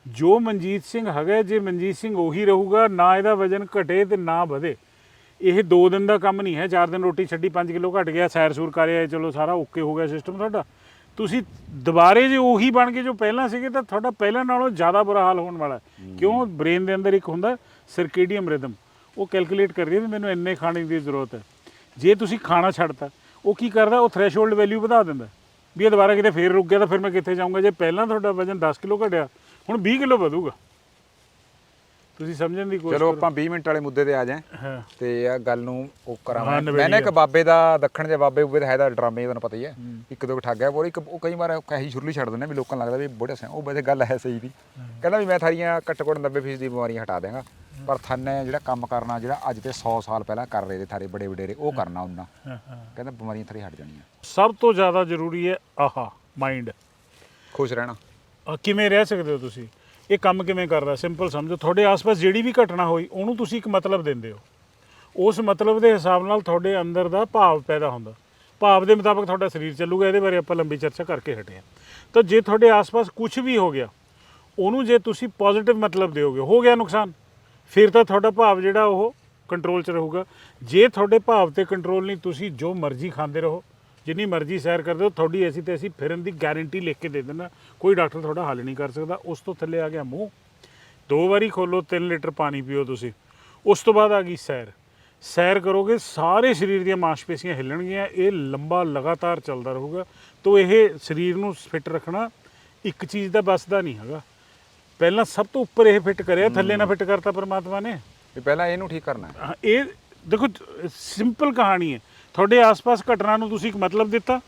ਜੋ ਮਨਜੀਤ ਸਿੰਘ ਹੈਗਾ, ਜੇ ਮਨਜੀਤ ਸਿੰਘ ਉਹੀ ਰਹੂਗਾ, ਨਾ ਇਹਦਾ ਵਜਨ ਘਟੇ ਤੇ ਨਾ ਵਧੇ। ਇਹ 2 ਦਿਨ ਦਾ ਕੰਮ ਨਹੀਂ ਹੈ 4 ਦਿਨ ਰੋਟੀ ਛੱਡੀ 5 ਕਿਲੋ ਘਟ ਗਿਆ ਸੈਰ ਸੂਰ ਕਰਿਆ ਚਲੋ ਸਾਰਾ ਓਕੇ ਹੋ ਗਿਆ ਸਿਸਟਮ ਤੁਹਾਡਾ। ਤੁਸੀਂ ਦੁਬਾਰੇ ਜੇ ਉਹੀ ਬਣ ਕੇ ਜੋ ਪਹਿਲਾਂ ਸੀਗੇ ਤਾਂ ਤੁਹਾਡਾ ਪਹਿਲਾਂ ਨਾਲੋਂ ਜ਼ਿਆਦਾ ਬੁਰਾ ਹਾਲ ਹੋਣ ਵਾਲਾ ਕਿਉਂ? ਬ੍ਰੇਨ ਦੇ ਅੰਦਰ ਇੱਕ ਹੁੰਦਾ ਸਰਕੇਡੀਅਮ ਰਿਦਮ ਉਹ ਕੈਲਕੂਲੇਟ ਕਰ ਰਹੀ ਹੈ ਵੀ ਮੈਨੂੰ ਇੰਨੇ ਖਾਣੇ ਦੀ ਜ਼ਰੂਰਤ ਹੈ। ਜੇ ਤੁਸੀਂ ਖਾਣਾ ਛੱਡਤਾ ਉਹ ਕੀ ਕਰਦਾ? ਉਹ ਥ੍ਰੈਸ਼ੋਲਡ ਵੈਲਿਊ ਵਧਾ ਦਿੰਦਾ। ਵੀ ਇਹ ਦੁਬਾਰਾ ਕਿਤੇ ਫੇਰ ਰੁਕ ਗਿਆ ਤਾਂ ਫਿਰ ਮੈਂ ਕਿੱਥੇ ਜਾਊਂਗਾ? ਜੇ ਪਹਿਲਾਂ ਤੁਹਾਡਾ ਵਜਨ 10 ਕਿਲੋ ਘਟਿਆ ਹੁਣ 20 ਕਿਲੋ ਵਧੂਗਾ। ਤੁਸੀਂ ਸਮਝਣ ਦੀ ਕੋਸ਼ਿਸ਼ ਚਲੋ ਆਪਾਂ 20 ਮਿੰਟ ਵਾਲੇ ਮੁੱਦੇ ਤੇ ਆ ਜਾਏ। ਹਾਂ। ਤੇ ਇਹ ਗੱਲ ਨੂੰ ਉਹ ਕਰਾਂ ਹਾਂ, ਮੈਂ ਨਾ ਇੱਕ ਬਾਬੇ ਦਾ ਦੱਖਣ ਦੇ ਬਾਬੇ ਬੂਬੇ ਦਾ ਹੈ ਦਾ ਡਰਾਮੇ ਤੁਹਾਨੂੰ ਪਤਾ ਹੀ ਹੈ। ਇੱਕ ਦੋ ਠੱਗ ਹੈ ਉਹ ਇੱਕ ਉਹ ਕਈ ਵਾਰ ਕਹੀ ਸ਼ੁਰੂ ਹੀ ਛੱਡ ਦਿੰਦੇ ਨੇ ਵੀ ਲੋਕਾਂ ਨੂੰ ਲੱਗਦਾ ਵੀ ਬੁੜੇ ਸੇ ਉਹ ਵੈਸੇ ਗੱਲ ਹੈ ਸਹੀ ਦੀ। ਕਹਿੰਦਾ ਵੀ ਮੈਂ ਥਾਰੀਆਂ ਘੱਟੋ ਘੱਟ 90% ਦੀ ਬਿਮਾਰੀਆਂ ਹਟਾ ਦਿਆਂਗਾ। ਪਰ ਥਾਨੇ ਜਿਹੜਾ ਕੰਮ ਕਰਨਾ ਜਿਹੜਾ ਅੱਜ ਤੇ 100 ਸਾਲ ਪਹਿਲਾਂ ਕਰ ਰਹੇ ਤੇ ਥਾਰੇ ਬੜੇ ਵਡੇਰੇ ਉਹ ਕਰਨਾ ਉਹਨਾਂ। ਹਾਂ, ਹਾਂ। ਕਹਿੰਦਾ ਬਿਮਾਰੀਆਂ ਥਾਰੀ ਹਟ ਜਾਣੀਆਂ। ਸਭ ਤੋਂ ਜ਼ਿਆਦਾ ਜ਼ਰੂਰੀ ਹੈ ਆਹਾ ਮਾਈਂਡ ਖੁਸ਼ ਰਹਿਣਾ। ਕਿਵੇਂ ਰਹਿ ਸਕਦੇ ਹੋ ਤੁਸੀਂ? ਇਹ ਕੰਮ ਕਿਵੇਂ ਕਰਦਾ? ਸਿੰਪਲ ਸਮਝੋ। ਤੁਹਾਡੇ ਆਸ-ਪਾਸ ਜਿਹੜੀ ਵੀ ਘਟਨਾ ਹੋਈ, ਉਹਨੂੰ ਤੁਸੀਂ ਇੱਕ ਮਤਲਬ ਦਿੰਦੇ ਹੋ। ਉਸ ਮਤਲਬ ਦੇ ਹਿਸਾਬ ਨਾਲ ਤੁਹਾਡੇ ਅੰਦਰ ਦਾ ਭਾਵ ਪੈਦਾ ਹੁੰਦਾ। ਭਾਵ ਦੇ ਮੁਤਾਬਕ ਤੁਹਾਡਾ ਸਰੀਰ ਚੱਲੂਗਾ, ਇਹਦੇ ਬਾਰੇ ਆਪਾਂ ਲੰਬੀ ਚਰਚਾ ਕਰਕੇ ਹਟੇ ਹਾਂ। ਤਾਂ ਜੇ ਤੁਹਾਡੇ ਆਸ-ਪਾਸ ਕੁਝ ਵੀ ਹੋ ਗਿਆ, ਉਹਨੂੰ ਜੇ ਤੁਸੀਂ ਪੋਜ਼ਿਟਿਵ ਮਤਲਬ ਦਿਓਗੇ, ਹੋ ਗਿਆ ਨੁਕਸਾਨ, ਫਿਰ ਤਾਂ ਤੁਹਾਡਾ ਭਾਵ ਜਿਹੜਾ ਉਹ ਕੰਟਰੋਲ 'ਚ ਰਹੂਗਾ। ਜੇ ਤੁਹਾਡੇ ਭਾਵ ਤੇ ਕੰਟਰੋਲ ਨਹੀਂ, ਤੁਸੀਂ ਜੋ ਮਰਜ਼ੀ ਖਾਂਦੇ ਰਹੋ। ਜਿੰਨੀ ਮਰਜ਼ੀ ਸੈਰ ਕਰਦੇ ਹੋ ਤੁਹਾਡੀ ਐਸੀ ਤੇ ਐਸੀ ਫਿਰਨ ਦੀ ਗਾਰੰਟੀ ਲਿਖ ਕੇ ਦੇ ਦੇਣਾ ਕੋਈ ਡਾਕਟਰ ਤੁਹਾਡਾ ਹੱਲ ਨਹੀਂ ਕਰ ਸਕਦਾ। ਉਸ ਤੋਂ ਥੱਲੇ ਆ ਗਿਆ ਮੂੰਹ। ਦੋ ਵਾਰੀ ਖੋਲੋ 3 ਲੀਟਰ ਪਾਣੀ ਪੀਓ ਤੁਸੀਂ। ਉਸ ਤੋਂ ਬਾਅਦ ਆ ਗਈ ਸੈਰ। ਸੈਰ ਕਰੋਗੇ ਸਾਰੇ ਸਰੀਰ ਦੀਆਂ ਮਾਸਪੇਸ਼ੀਆਂ ਹਿੱਲਣਗੀਆਂ। ਇਹ ਲੰਬਾ ਲਗਾਤਾਰ ਚੱਲਦਾ ਰਹੂਗਾ। ਤੋਂ ਇਹ ਸਰੀਰ ਨੂੰ ਫਿੱਟ ਰੱਖਣਾ ਇੱਕ ਚੀਜ਼ ਦਾ ਬਸ ਦਾ ਨਹੀਂ ਹੈਗਾ। ਪਹਿਲਾਂ ਸਭ ਤੋਂ ਉੱਪਰ ਇਹ ਫਿੱਟ ਕਰਿਆ ਥੱਲੇ ਨਾ ਫਿੱਟ ਕਰਤਾ ਪਰਮਾਤਮਾ ਨੇ। ਵੀ ਪਹਿਲਾਂ ਇਹਨੂੰ ਠੀਕ ਕਰਨਾ ਹਾਂ, ਇਹ ਦੇਖੋ ਸਿੰਪਲ ਕਹਾਣੀ ਹੈ। ਤੁਹਾਡੇ ਆਸ-ਪਾਸ ਘਟਨਾ ਨੂੰ ਤੁਸੀਂ ਇੱਕ ਮਤਲਬ ਦਿੱਤਾ,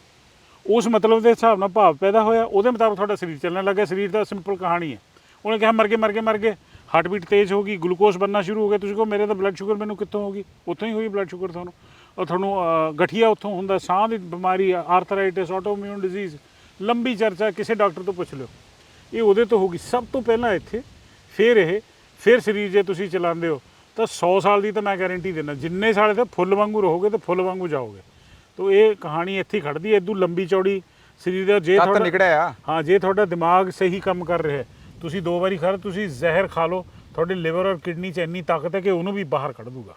ਉਸ ਮਤਲਬ ਦੇ ਹਿਸਾਬ ਨਾਲ ਭਾਵ ਪੈਦਾ ਹੋਇਆ, ਉਹਦੇ ਮੁਤਾਬਕ ਤੁਹਾਡਾ ਸਰੀਰ ਚੱਲਣ ਲੱਗਾ ਸਰੀਰ ਦਾ ਸਿੰਪਲ ਕਹਾਣੀ ਹੈ। ਉਹਨੇ ਕਿਹਾ, ਮਰ ਗਏ ਮਰ ਗਏ ਮਰ ਗਏ ਹਾਰਟ ਬੀਟ ਤੇਜ਼ ਹੋ ਗਈ ਗਲੂਕੋਜ਼ ਬਣਨਾ ਸ਼ੁਰੂ ਹੋ ਗਿਆ, ਤੁਸੀਂ ਕਹੋ ਮੇਰੇ ਤਾਂ ਬਲੱਡ ਸ਼ੂਗਰ ਮੈਨੂੰ ਕਿੱਥੋਂ ਹੋ ਗਈ? ਉੱਥੋਂ ਹੀ ਹੋਈ ਬਲੱਡ ਸ਼ੂਗਰ ਤੁਹਾਨੂੰ। ਔਰ ਤੁਹਾਨੂੰ ਗਠੀਆ ਉੱਥੋਂ ਹੁੰਦਾ, ਸਾਹ ਦੀ ਬਿਮਾਰੀ ਆਰਥਰਾਈਟਿਸ ਆਟੋਇਮਿਊਨ ਡਿਜ਼ੀਜ਼ ਲੰਬੀ ਚਰਚਾ, ਕਿਸੇ ਡਾਕਟਰ ਤੋਂ ਪੁੱਛ ਲਿਓ। ਇਹ ਉਹਦੇ ਤੋਂ ਹੋਗੀ ਸਭ ਤੋਂ ਪਹਿਲਾਂ ਇੱਥੇ ਫਿਰ ਇਹ, ਫਿਰ ਸਰੀਰ ਜੇ ਤੁਸੀਂ ਚਲਾਉਂਦੇ ਹੋ ਤਾਂ 100 ਸਾਲ ਦੀ ਤਾਂ ਮੈਂ ਗਾਰੰਟੀ ਦਿੰਦਾ ਜਿੰਨੇ ਸਾਲ ਤੇ ਫੁੱਲ ਵਾਂਗੂ ਰਹੋਗੇ ਤੇ ਫੁੱਲ ਵਾਂਗੂ ਜਾਓਗੇ। ਤੋ ਇਹ ਕਹਾਣੀ ਇੱਥੇ ਖੜਦੀ ਹੈ ਇਦੋਂ ਲੰਬੀ ਚੌੜੀ ਸਰੀਰ ਦਾ ਜੇ ਤੁਹਾਡਾ ਨਿਕੜਿਆ ਆ। ਹਾਂ ਜੇ ਤੁਹਾਡਾ ਦਿਮਾਗ ਸਹੀ ਕੰਮ ਕਰ ਰਿਹਾ ਤੁਸੀਂ ਦੋ ਵਾਰੀ ਖਾ ਲਓ, ਤੁਸੀਂ ਜ਼ਹਿਰ ਖਾ ਲਓ ਤੁਹਾਡੇ ਲਿਵਰ ਔਰ ਕਿਡਨੀ 'ਚ ਇੰਨੀ ਤਾਕਤ ਹੈ ਕਿ ਉਹਨੂੰ ਵੀ ਬਾਹਰ ਕੱਢ ਦੂਗਾ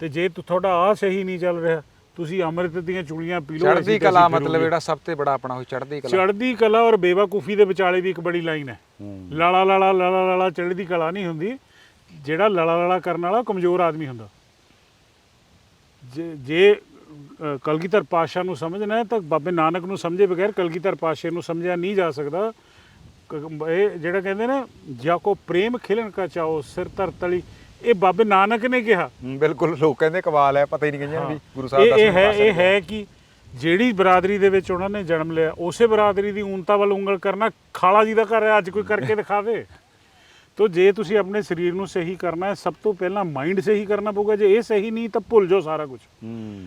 ਤੇ ਜੇ ਤੁਹਾਡਾ ਆ ਸਹੀ ਨਹੀਂ ਚੱਲ ਰਿਹਾ ਤੁਸੀਂ ਅੰਮ੍ਰਿਤ ਦੀਆਂ ਚੂੜੀਆਂ ਪੀ ਲਓ ਚੜ੍ਹਦੀ ਕਲਾ ਮਤਲਬ। ਜਿਹੜਾ ਸਭ ਤੋਂ ਬੜਾ ਆਪਣਾ ਉਹ ਚੜ੍ਹਦੀ ਕਲਾ। ਚੜ੍ਹਦੀ ਕਲਾ ਔਰ ਬੇਵਕੂਫੀ ਦੇ ਵਿਚਾਲੇ ਵੀ ਇੱਕ ਬੜੀ ਲਾਈਨ ਹੂੰ। ਲਾਲਾ ਲਾਲਾ ਲਾਲਾ ਲਾਲਾ ਚੜ੍ਹਦੀ ਕਲਾ ਨਹੀਂ ਹੁੰਦੀ। ਜਿਹੜਾ ਲਾਲਾ ਲਾਲਾ ਕਰਨ ਵਾਲਾ ਉਹ ਕਮਜ਼ੋਰ ਆਦਮੀ ਹੁੰਦਾ। ਜੇ ਜੇ ਅ, ਕਲਗੀਧਰ ਪਾਤਸ਼ਾਹ ਨੂੰ ਸਮਝਣਾ ਹੈ ਤਾਂ ਬਾਬੇ ਨਾਨਕ ਨੂੰ ਸਮਝੇ ਬਗੈਰ ਕਲਗੀਧਰ ਪਾਤਸ਼ਾਹ ਨੂੰ ਸਮਝਿਆ ਨਹੀਂ ਜਾ ਸਕਦਾ। ਕ- ਇਹ ਜਿਹੜਾ ਕਹਿੰਦੇ ਨੇ ਜਾ ਕੋ ਪ੍ਰੇਮ ਖਿਲਣ ਕਾ ਚਾਓ ਸਿਰ ਧਰ ਤਲੀ ਇਹ ਬਾਬੇ ਨਾਨਕ ਨੇ ਕਿਹਾ। ਹੂੰ, ਬਿਲਕੁਲ ਲੋਕ ਕਹਿੰਦੇ ਕਵਾਲ ਹੈ ਪਤਾ ਹੀ ਨਹੀਂ ਕਈਆਂ ਨੂੰ ਵੀ ਗੁਰੂ ਸਾਹਿਬ ਇਹ ਦਾ ਇਹ ਹੈ ਇਹ ਹੈ ਕਿ ਜਿਹੜੀ ਬਰਾਦਰੀ ਦੇ ਵਿੱਚ ਉਹਨਾਂ ਨੇ ਜਨਮ ਲਿਆ ਉਸੇ ਬਰਾਦਰੀ ਦੀ ਊਨਤਾ ਵੱਲ ਉਂਗਲ ਕਰਨਾ ਖਾਲਾ ਜੀ ਦਾ ਘਰ ਹੈ ਅੱਜ ਕੋਈ ਕਰਕੇ ਦਿਖਾਵੇ। ਤੋ ਜੇ ਤੁਸੀਂ ਆਪਣੇ ਸਰੀਰ ਨੂੰ ਸਹੀ ਕਰਨਾ ਹੈ ਸਭ ਤੋਂ ਪਹਿਲਾਂ ਮਾਈਂਡ ਸਹੀ ਕਰਨਾ ਪਊਗਾ ਜੇ ਇਹ ਸਹੀ ਨਹੀਂ ਤਾਂ ਭੁੱਲ ਜਾਓ ਸਾਰਾ ਕੁਝ ਹੂੰ।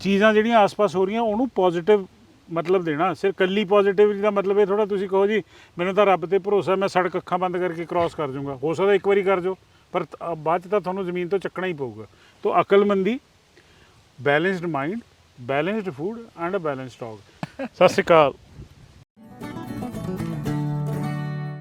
ਚੀਜ਼ਾਂ ਜਿਹੜੀਆਂ ਆਸ-ਪਾਸ ਹੋ ਰਹੀਆਂ ਉਹਨੂੰ ਪੋਜ਼ਿਟਿਵ ਮਤਲਬ ਦੇਣਾ ਸਿਰ ਕੱਲੀ ਪੋਜ਼ਿਟਿਵਿਟੀ ਦਾ ਮਤਲਬ ਇਹ ਥੋੜਾ ਤੁਸੀਂ ਕਹੋ ਜੀ ਮੈਨੂੰ ਤਾਂ ਰੱਬ ਤੇ ਭਰੋਸਾ ਮੈਂ ਸੜਕ ਅੱਖਾਂ ਬੰਦ ਕਰਕੇ ਕ੍ਰਾਸ ਕਰ ਜਾਊਂਗਾ। ਹੋ ਸਕਦਾ ਇੱਕ ਵਾਰੀ ਕਰ ਜਾਓ ਪਰ ਬਾਅਦ 'ਚ ਤਾਂ ਤੁਹਾਨੂੰ ਜ਼ਮੀਨ ਤੋਂ ਚੱਕਣਾ ਹੀ ਪਊਗਾ। ਤੋਂ ਅਕਲਮੰਦੀ balanced mind balanced food and a balanced dog ਸਤਿ ਸ਼੍ਰੀ ਅਕਾਲ।